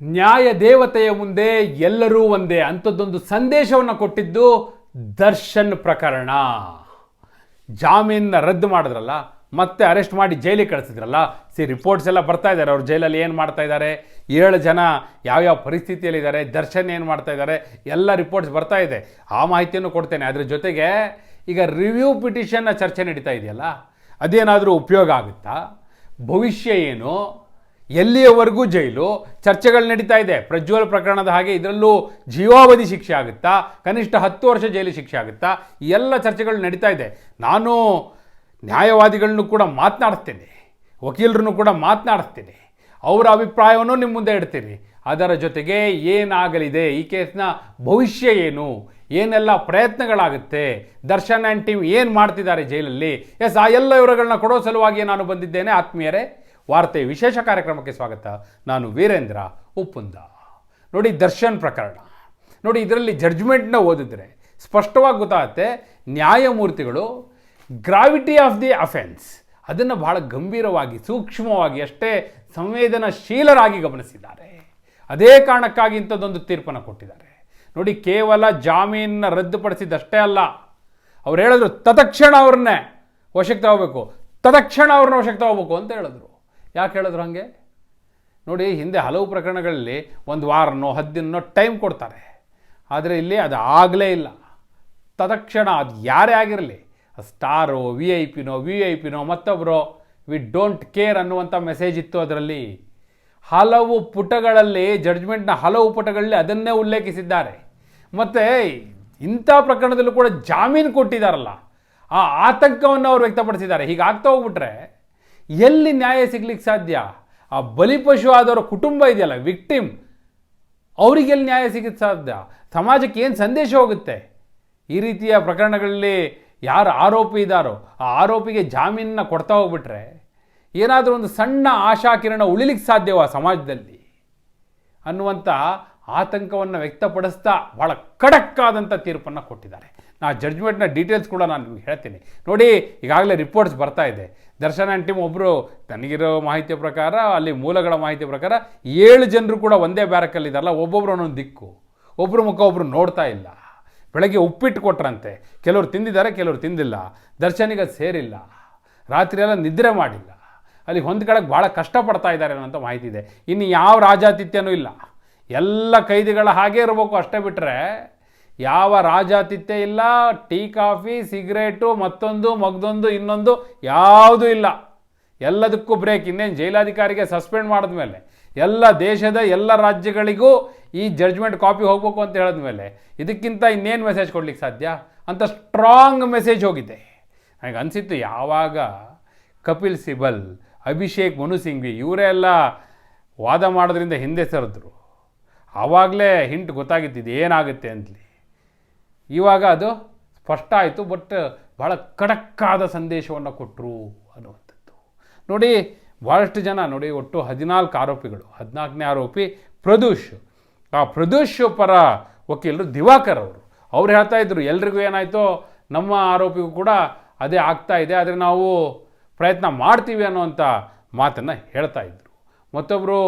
ನ್ಯಾಯ ದೇವತೆಯ ಮುಂದೆ ಎಲ್ಲರೂ ಒಂದೇ ಅಂಥದ್ದೊಂದು ಸಂದೇಶವನ್ನು ಕೊಟ್ಟಿದ್ದು ದರ್ಶನ್ ಪ್ರಕರಣ. ಜಾಮೀನ ರದ್ದು ಮಾಡಿದ್ರಲ್ಲ, ಮತ್ತೆ ಅರೆಸ್ಟ್ ಮಾಡಿ ಜೈಲಿಗೆ ಕಳಿಸಿದ್ರಲ್ಲ ಸಿ ರಿಪೋರ್ಟ್ಸ್ ಎಲ್ಲ ಬರ್ತಾ ಇದ್ದಾರೆ ಅವ್ರ ಜೈಲಲ್ಲಿ ಏನು ಮಾಡ್ತಾ ಇದ್ದಾರೆ ಏಳು ಜನ ಯಾವ್ಯಾವ ಪರಿಸ್ಥಿತಿಯಲ್ಲಿದ್ದಾರೆ? ದರ್ಶನ್ ಏನು ಮಾಡ್ತಾ ಇದ್ದಾರೆ ಎಲ್ಲ ರಿಪೋರ್ಟ್ಸ್ ಬರ್ತಾ ಇದೆ. ಆ ಮಾಹಿತಿಯನ್ನು ಕೊಡ್ತೇನೆ. ಅದ್ರ ಜೊತೆಗೆ ಈಗ ರಿವ್ಯೂ ಪಿಟಿಷನ್ನ ಚರ್ಚೆ ನಡೀತಾ ಇದೆಯಲ್ಲ, ಅದೇನಾದರೂ ಉಪಯೋಗ ಆಗುತ್ತಾ? ಭವಿಷ್ಯ ಏನು? ಎಲ್ಲಿಯವರೆಗೂ ಜೈಲು? ಚರ್ಚೆಗಳು ನಡೀತಾ ಇದೆ. ಪ್ರಜ್ವಲ್ ಪ್ರಕರಣದ ಹಾಗೆ ಇದರಲ್ಲೂ ಜೀವಾವಧಿ ಶಿಕ್ಷೆ ಆಗುತ್ತಾ? ಕನಿಷ್ಠ ಹತ್ತು ವರ್ಷ ಜೈಲು ಶಿಕ್ಷೆ ಆಗುತ್ತಾ? ಈ ಎಲ್ಲ ಚರ್ಚೆಗಳು ನಡೀತಾ ಇದೆ. ನಾನು ನ್ಯಾಯವಾದಿಗಳನ್ನು ಕೂಡ ಮಾತನಾಡಿಸ್ತೇನೆ ವಕೀಲರನ್ನು ಕೂಡ ಮಾತನಾಡಿಸ್ತೇನೆ ಅವರ ಅಭಿಪ್ರಾಯವನ್ನು ನಿಮ್ಮ ಮುಂದೆ ಇಡ್ತೀನಿ. ಅದರ ಜೊತೆಗೆ ಏನಾಗಲಿದೆ? ಈ ಕೇಸ್ನ ಭವಿಷ್ಯ ಏನು? ಏನೆಲ್ಲ ಪ್ರಯತ್ನಗಳಾಗುತ್ತೆ? ದರ್ಶನ್ ಆ್ಯಂಡ್ ಟೀಮ್ ಏನು ಮಾಡ್ತಿದ್ದಾರೆ ಜೈಲಲ್ಲಿ? ಎಸ್, ಆ ಎಲ್ಲ ವಿವರಗಳನ್ನ ಕೊಡೋ ಸಲುವಾಗಿ ನಾನು ಬಂದಿದ್ದೇನೆ. ಆತ್ಮೀಯರೇ ವಾರ್ತೆ ವಿಶೇಷ ಕಾರ್ಯಕ್ರಮಕ್ಕೆ ಸ್ವಾಗತ. ನಾನು ವೀರೇಂದ್ರ ಉಪ್ಪುಂದ. ನೋಡಿ, ದರ್ಶನ್ ಪ್ರಕರಣ. ನೋಡಿ, ಇದರಲ್ಲಿ ಜಡ್ಜ್ಮೆಂಟ್ನ ಓದಿದ್ರೆ ಸ್ಪಷ್ಟವಾಗಿ ಗೊತ್ತಾಗುತ್ತೆ, ನ್ಯಾಯಮೂರ್ತಿಗಳು ಗ್ರಾವಿಟಿ ಆಫ್ ದಿ ಅಫೆನ್ಸ್ ಅದನ್ನು ಬಹಳ ಗಂಭೀರವಾಗಿ, ಸೂಕ್ಷ್ಮವಾಗಿ, ಅಷ್ಟೇ ಸಂವೇದನಶೀಲರಾಗಿ ಗಮನಿಸಿದ್ದಾರೆ. ಅದೇ ಕಾರಣಕ್ಕಾಗಿ ಇಂಥದ್ದೊಂದು ತೀರ್ಪನ್ನು ಕೊಟ್ಟಿದ್ದಾರೆ. ನೋಡಿ, ಕೇವಲ ಜಾಮೀನನ್ನ ರದ್ದುಪಡಿಸಿದಷ್ಟೇ ಅಲ್ಲ, ಅವ್ರು ಹೇಳಿದ್ರು, ತತ್ಕ್ಷಣ ಅವ್ರನ್ನೇ ವಶಕ್ಕೆ ತಗೋಬೇಕು, ತತ್ಕ್ಷಣ ಅವ್ರನ್ನ ವಶಕ್ಕೆ ತಗೋಬೇಕು ಅಂತ ಹೇಳಿದ್ರು. ಯಾಕೆ ಹೇಳಿದ್ರು ಹಾಗೆ? ನೋಡಿ, ಹಿಂದೆ ಹಲವು ಪ್ರಕರಣಗಳಲ್ಲಿ ಒಂದು ವಾರನೋ ಹದ್ದಿನೋ ಟೈಮ್ ಕೊಡ್ತಾರೆ. ಆದರೆ ಇಲ್ಲಿ ಅದು ಆಗಲೇ ಇಲ್ಲ. ತದಕ್ಷಣ ಅದು ಯಾರೇ ಆಗಿರಲಿ, ಸ್ಟಾರೋ ವಿ ಐ ಪಿನೋ ವಿ ಐ ಪಿನೋ ಮತ್ತೊಬ್ಬರು ವಿ ಡೋಂಟ್ ಕೇರ್ ಅನ್ನುವಂಥ ಮೆಸೇಜ್ ಇತ್ತು ಅದರಲ್ಲಿ. ಹಲವು ಪುಟಗಳಲ್ಲಿ, ಜಡ್ಜ್ಮೆಂಟ್ನ ಹಲವು ಪುಟಗಳಲ್ಲಿ ಅದನ್ನೇ ಉಲ್ಲೇಖಿಸಿದ್ದಾರೆ. ಮತ್ತು ಇಂಥ ಪ್ರಕರಣದಲ್ಲೂ ಕೂಡ ಜಾಮೀನು ಕೊಟ್ಟಿದ್ದಾರಲ್ಲ. ಆ ಆತಂಕವನ್ನು ಅವರು ವ್ಯಕ್ತಪಡಿಸಿದ್ದಾರೆ. ಹೀಗಾಗ್ತಾ ಹೋಗ್ಬಿಟ್ರೆ ಎಲ್ಲಿ ನ್ಯಾಯ ಸಿಗ್ಲಿಕ್ಕೆ ಸಾಧ್ಯ? ಆ ಬಲಿಪಶು ಆದವರ ಕುಟುಂಬ ಇದೆಯಲ್ಲ ವಿಕ್ಟಿಮ್ ಅವರಿಗೆಲ್ಲಿ ನ್ಯಾಯ ಸಿಗುತ್ತೆ ಸಾಧ್ಯ? ಸಮಾಜಕ್ಕೆ ಏನು ಸಂದೇಶ ಹೋಗುತ್ತೆ? ಈ ರೀತಿಯ ಪ್ರಕರಣಗಳಲ್ಲಿ ಯಾರು ಆರೋಪಿ ಇದ್ದಾರೋ, ಆ ಆರೋಪಿಗೆ ಜಾಮೀನನ್ನ ಕೊಡ್ತಾ ಹೋಗ್ಬಿಟ್ರೆ ಏನಾದರೂ ಒಂದು ಸಣ್ಣ ಆಶಾಕಿರಣ ಉಳಿಲಿಕ್ಕೆ ಸಾಧ್ಯವ ಸಮಾಜದಲ್ಲಿ? ಅನ್ನುವಂಥ ಆತಂಕವನ್ನು ವ್ಯಕ್ತಪಡಿಸ್ತಾ ಭಾಳ ಖಡಕ್ಕಾದಂಥ ತೀರ್ಪನ್ನು ಕೊಟ್ಟಿದ್ದಾರೆ. ನಾ ಜಡ್ಜ್ಮೆಂಟ್ನ ಡೀಟೇಲ್ಸ್ ಕೂಡ ನಾನು ನಿಮಗೆ ಹೇಳ್ತೀನಿ. ನೋಡಿ, ಈಗಾಗಲೇ ರಿಪೋರ್ಟ್ಸ್ ಬರ್ತಾ ಇದೆ. ದರ್ಶನ್ ಆ್ಯಂಡ್ ಟೀಮ್ ಒಬ್ಬರು ತನಗಿರೋ ಮಾಹಿತಿಯ ಪ್ರಕಾರ, ಅಲ್ಲಿ ಮೂಲಗಳ ಮಾಹಿತಿ ಪ್ರಕಾರ ಏಳು ಜನರು ಕೂಡ ಒಂದೇ ಬ್ಯಾರಕಲ್ಲಿದ್ದಾರಲ್ಲ, ಒಬ್ಬೊಬ್ರು ಒಂದೊಂದು ದಿಕ್ಕು. ಒಬ್ಬರು ಮುಖ ಒಬ್ಬರು ನೋಡ್ತಾ ಇಲ್ಲ. ಬೆಳಗ್ಗೆ ಉಪ್ಪಿಟ್ಟು ಕೊಟ್ರಂತೆ. ಕೆಲವರು ತಿಂದಿದ್ದಾರೆ, ಕೆಲವರು ತಿಂದಿಲ್ಲ. ದರ್ಶನಿಗೆ ಸೇರಿಲ್ಲ. ರಾತ್ರಿ ಎಲ್ಲ ನಿದ್ರೆ ಮಾಡಿಲ್ಲ. ಅಲ್ಲಿ ಹೊಂದ್ಕೊಳ್ಳೋಕೆ ಭಾಳ ಕಷ್ಟಪಡ್ತಾ ಇದ್ದಾರೆ ಅನ್ನೋಂಥ ಮಾಹಿತಿ ಇದೆ. ಇನ್ನು ಯಾವ ರಾಜಾತಿಥ್ಯನೂ ಇಲ್ಲ. ಎಲ್ಲ ಕೈದಿಗಳ ಹಾಗೆ ಇರಬೇಕು ಅಷ್ಟೇ ಬಿಟ್ಟರೆ ಯಾವ ರಾಜಾತಿಥ್ಯ ಇಲ್ಲ, ಟೀ, ಕಾಫಿ, ಸಿಗರೇಟು, ಮತ್ತೊಂದು, ಮಗ್ದೊಂದು, ಇನ್ನೊಂದು ಯಾವುದೂ ಇಲ್ಲ. ಎಲ್ಲದಕ್ಕೂ ಬ್ರೇಕ್ ಇನ್ನೇನು ಜೈಲಾಧಿಕಾರಿಗೆ ಸಸ್ಪೆಂಡ್ ಮಾಡಿದ್ಮೇಲೆ, ಎಲ್ಲ ದೇಶದ ಎಲ್ಲ ರಾಜ್ಯಗಳಿಗೂ ಈ ಜಡ್ಜ್ಮೆಂಟ್ ಕಾಪಿ ಹೋಗ್ಬೇಕು ಅಂತ ಹೇಳಿದ್ಮೇಲೆ, ಇದಕ್ಕಿಂತ ಇನ್ನೇನು ಮೆಸೇಜ್ ಕೊಡ್ಲಿಕ್ಕೆ ಸಾಧ್ಯ? ಅಂತ ಸ್ಟ್ರಾಂಗ್ ಮೆಸೇಜ್ ಹೋಗಿದೆ. ನನಗೆ ಅನಿಸಿತ್ತು, ಯಾವಾಗ ಕಪಿಲ್ ಸಿಬಲ್, ಅಭಿಷೇಕ್ ಮನು ಸಿಂಘ್ವಿ ಇವರೇ ಎಲ್ಲ ವಾದ ಮಾಡೋದ್ರಿಂದ ಹಿಂದೆ ಸರಿದ್ರು. ಆವಾಗಲೇ ಹಿಂಟ್ ಗೊತ್ತಾಗಿತ್ತಿದ್ದು ಏನಾಗುತ್ತೆ ಅಂತಲಿ ಇವಾಗ ಅದು ಸ್ಪಷ್ಟ ಆಯಿತು ಬಟ್ ಭಾಳ ಖಡಕ್ಕಾದ ಸಂದೇಶವನ್ನು ಕೊಟ್ಟರು ಅನ್ನುವಂಥದ್ದು. ನೋಡಿ ಭಾಳಷ್ಟು ಜನ, ನೋಡಿ, ಒಟ್ಟು ಹದಿನಾಲ್ಕು ಆರೋಪಿಗಳು, ಹದಿನಾಲ್ಕನೇ ಆರೋಪಿ ಪ್ರದೂಷ್. ಆ ಪ್ರದೂಷ್ ಪರ ವಕೀಲರು ದಿವಾಕರ್ ಅವರು. ಅವ್ರು ಹೇಳ್ತಾ ಇದ್ರು, ಎಲ್ರಿಗೂ ಏನಾಯಿತೋ, ನಮ್ಮ ಆರೋಪಿಗೂ ಕೂಡ ಅದೇ ಆಗ್ತಾ ಇದೆ, ಆದರೆ ನಾವು ಪ್ರಯತ್ನ ಮಾಡ್ತೀವಿ ಅನ್ನೋವಂಥ ಮಾತನ್ನು ಹೇಳ್ತಾ ಇದ್ರು. ಮತ್ತೊಬ್ಬರು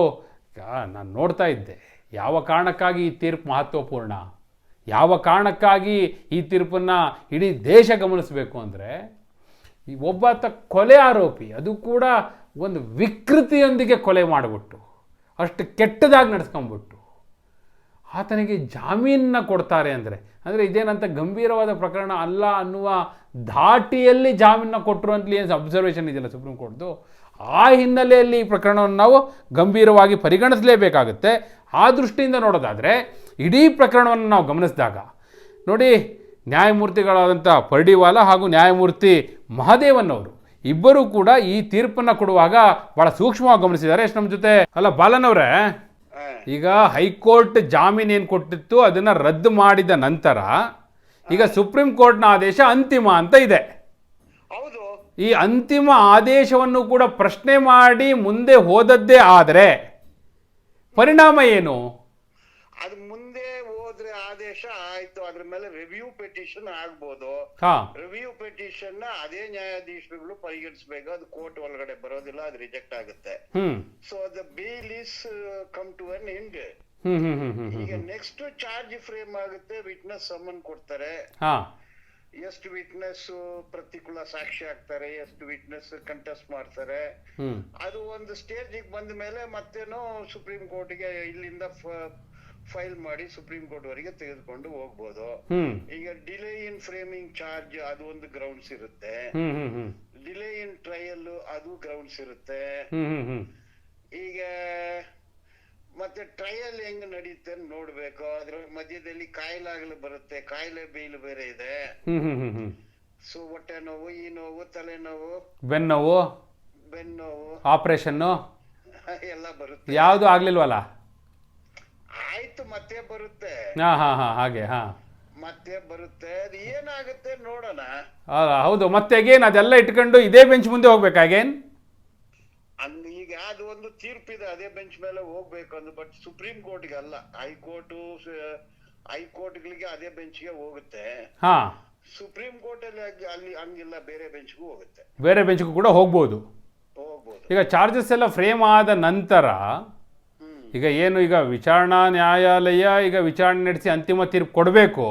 ನಾನು ನೋಡ್ತಾ ಇದ್ದೆ, ಯಾವ ಕಾರಣಕ್ಕಾಗಿ ಈ ತೀರ್ಪು ಮಹತ್ವಪೂರ್ಣ? ಯಾವ ಕಾರಣಕ್ಕಾಗಿ ಈ ತೀರ್ಪನ್ನು ಇಡೀ ದೇಶ ಗಮನಿಸಬೇಕು ಅಂದರೆ ಈ ಒಬ್ಬಾತ ಕೊಲೆ ಆರೋಪಿ, ಅದು ಕೂಡ ಒಂದು ವಿಕೃತಿಯೊಂದಿಗೆ ಕೊಲೆ ಮಾಡಿಬಿಟ್ಟು, ಅಷ್ಟು ಕೆಟ್ಟದಾಗಿ ನಡೆಸ್ಕೊಂಬಿಟ್ಟು, ಆತನಿಗೆ ಜಾಮೀನನ್ನ ಕೊಡ್ತಾರೆ ಅಂದರೆ ಅಂದರೆ ಇದೇನಂತ ಗಂಭೀರವಾದ ಪ್ರಕರಣ ಅಲ್ಲ ಅನ್ನುವ ಧಾಟಿಯಲ್ಲಿ ಜಾಮೀನನ್ನ ಕೊಟ್ಟರು ಅಂತಲೇ ಏನು ಅಬ್ಸರ್ವೇಷನ್ ಇದೆಯಲ್ಲ ಸುಪ್ರೀಂ ಕೋರ್ಟ್ದು ಆ ಹಿನ್ನೆಲೆಯಲ್ಲಿ ಈ ಪ್ರಕರಣವನ್ನು ನಾವು ಗಂಭೀರವಾಗಿ ಪರಿಗಣಿಸಲೇಬೇಕಾಗುತ್ತೆ. ಆ ದೃಷ್ಟಿಯಿಂದ ನೋಡೋದಾದರೆ ಇಡೀ ಪ್ರಕರಣವನ್ನು ನಾವು ಗಮನಿಸಿದಾಗ ನೋಡಿ ನ್ಯಾಯಮೂರ್ತಿಗಳಾದಂಥ ಪರ್ಡಿವಾಲ ಹಾಗೂ ನ್ಯಾಯಮೂರ್ತಿ ಮಹಾದೇವನ್ ಅವರು ಇಬ್ಬರೂ ಕೂಡ ಈ ತೀರ್ಪನ್ನು ಕೊಡುವಾಗ ಭಾಳ ಸೂಕ್ಷ್ಮವಾಗಿ ಗಮನಿಸಿದ್ದಾರೆ. ಎಷ್ಟು ನಮ್ಮ ಜೊತೆ? ಅಲ್ಲ ಬಾಲನ್ ಅವರೇ ಈಗ ಹೈಕೋರ್ಟ್ ಜಾಮೀನು ಏನು ಕೊಟ್ಟಿತ್ತು ಅದನ್ನು ರದ್ದು ಮಾಡಿದ ನಂತರ ಈಗ ಸುಪ್ರೀಂ ಕೋರ್ಟ್ನ ಆದೇಶ ಅಂತಿಮ ಅಂತ ಇದೆ. ಹೌದು. ಈ ಅಂತಿಮ ಆದೇಶವನ್ನು ಕೂಡ ಪ್ರಶ್ನೆ ಮಾಡಿ ಮುಂದೆ ಹೋದದ್ದೇ ಆದರೆ ಪರಿಣಾಮ ಏನು? ಅದು ಮುಂದೆ ಹೋದ್ರೆ ಆದೇಶ ಆಯ್ತು. ಅದ್ರ ಮೇಲೆ ರಿವ್ಯೂ ಪೆಟಿಷನ್ ಆಗ್ಬೋದು. ರಿವ್ಯೂ ಪೆಟಿಷನ್ನ ಅದೇ ನ್ಯಾಯಾಧೀಶರುಗಳು ಪರಿಗಣಿಸಬೇಕು. ಅದು ಕೋರ್ಟ್ ಒಳಗಡೆ ಬರೋದಿಲ್ಲ ಅದು ರಿಜೆಕ್ಟ್ ಆಗುತ್ತೆ. So the bail is come to an end ಈಗ ನೆಕ್ಸ್ಟ್ ಚಾರ್ಜ್ ಫ್ರೇಮ್ ಆಗುತ್ತೆ. ವಿಟ್ನೆಸ್ ಸಮನ್ ಕೊಡ್ತಾರೆ. ಎಷ್ಟು ವಿಟ್ನೆಸ್ ಪ್ರತಿಕೂಲ ಸಾಕ್ಷಿ ಆಗ್ತಾರೆ ಎಷ್ಟು ವಿಟ್ನೆಸ್ ಕಂಟೆಸ್ಟ್ ಮಾಡ್ತಾರೆ. ಅದು ಒಂದು ಸ್ಟೇಜ್ ಬಂದ ಮೇಲೆ ಮತ್ತೇನೋ ಸುಪ್ರೀಂ ಕೋರ್ಟ್ಗೆ ಇಲ್ಲಿಂದ ಫೈಲ್ ಮಾಡಿ ಸುಪ್ರೀಂ ಕೋರ್ಟ್ ವರೆಗೆ ತೆಗೆದುಕೊಂಡು ಹೋಗ್ಬೋದು. ಈಗ ಡಿಲೇ ಇನ್ ಫ್ರೇಮಿಂಗ್ ಚಾರ್ಜ್ ಅದು ಒಂದು ಗ್ರೌಂಡ್ಸ್ ಇರುತ್ತೆ. ಡಿಲೇ ಇನ್ ಟ್ರಯಲ್ ಅದು ಗ್ರೌಂಡ್ಸ್ ಇರುತ್ತೆ. ಈಗ ಮತ್ತೆ ಟ್ರಯಲ್ ಹೆಂಗ್ ನಡೀತೆ ನೋಡ್ಬೇಕು. ಅದ್ರ ಮಧ್ಯದಲ್ಲಿ ಕಾಯಿಲಾಗಲು ಬರುತ್ತೆ. ಕಾಯಿಲೆ ಬೇಲ್ ಬೇರೆ ಇದೆ. ಸೊ ಹೊಟ್ಟೆ ನೋವು ಈ ನೋವು ತಲೆನೋವು ಬೆನ್ನೋವು ಬೆನ್ನೋವು ಆಪರೇಷನ್ ಎಲ್ಲ ಬರುತ್ತೆ. ಯಾವ್ದು ಆಗ್ಲಿಲ್ವಲ್ಲ? ಆಯ್ತು ಮತ್ತೆ ಬರುತ್ತೆ. ಹಾ ಹಾ ಹಾ ಹಾಗೆ ಹಾ. ಮತ್ತೆ ಬರುತ್ತೆ. ಅದು ಏನಾಗುತ್ತೆ ನೋಡೋಣ. ಹೌದು. ಮತ್ತೆ ಅಗೇನ್ ಅದೆಲ್ಲ ಇಟ್ಕೊಂಡು ಇದೇ ಬೆಂಚ್ ಮುಂದೆ ಹೋಗ್ಬೇಕಾ ಅಂದ್ ಈಗ ಅದು ಒಂದು ತೀರ್ಪಿದೆ ಅದೇ ಬೆಂಚ್ ಮೇಲೆ ಹೋಗ್ಬೇಕು ಅಂದ್ರೆ ಬಟ್ ಸುಪ್ರೀಂ ಕೋರ್ಟ್ಗೆ ಅಲ್ಲ ಹೈಕೋರ್ಟ್ ಹೈಕೋರ್ಟ್ಗಳಿಗೆ ಅದೇ ಬೆಂಚ್ಗೆ ಹೋಗುತ್ತೆ. ಹಾ. ಸುಪ್ರೀಂ ಕೋರ್ಟ್ ಅಲ್ಲಿ ಅಲ್ಲಿ ಹಂಗಿಲ್ಲ ಬೇರೆ ಬೆಂಚ್ಗೂ ಹೋಗುತ್ತೆ. ಬೇರೆ ಬೆಂಚ್ಗೂ ಕೂಡ ಹೋಗ್ಬೋದು. ಹೋಗ್ಬೋದು. ಈಗ ಚಾರ್ಜಸ್ ಎಲ್ಲ ಫ್ರೇಮ್ ಆದ ನಂತರ ಈಗ ಏನು ಈಗ ವಿಚಾರಣಾ ನ್ಯಾಯಾಲಯ ಈಗ ವಿಚಾರಣೆ ನಡೆಸಿ ಅಂತಿಮ ತೀರ್ಪು ಕೊಡಬೇಕು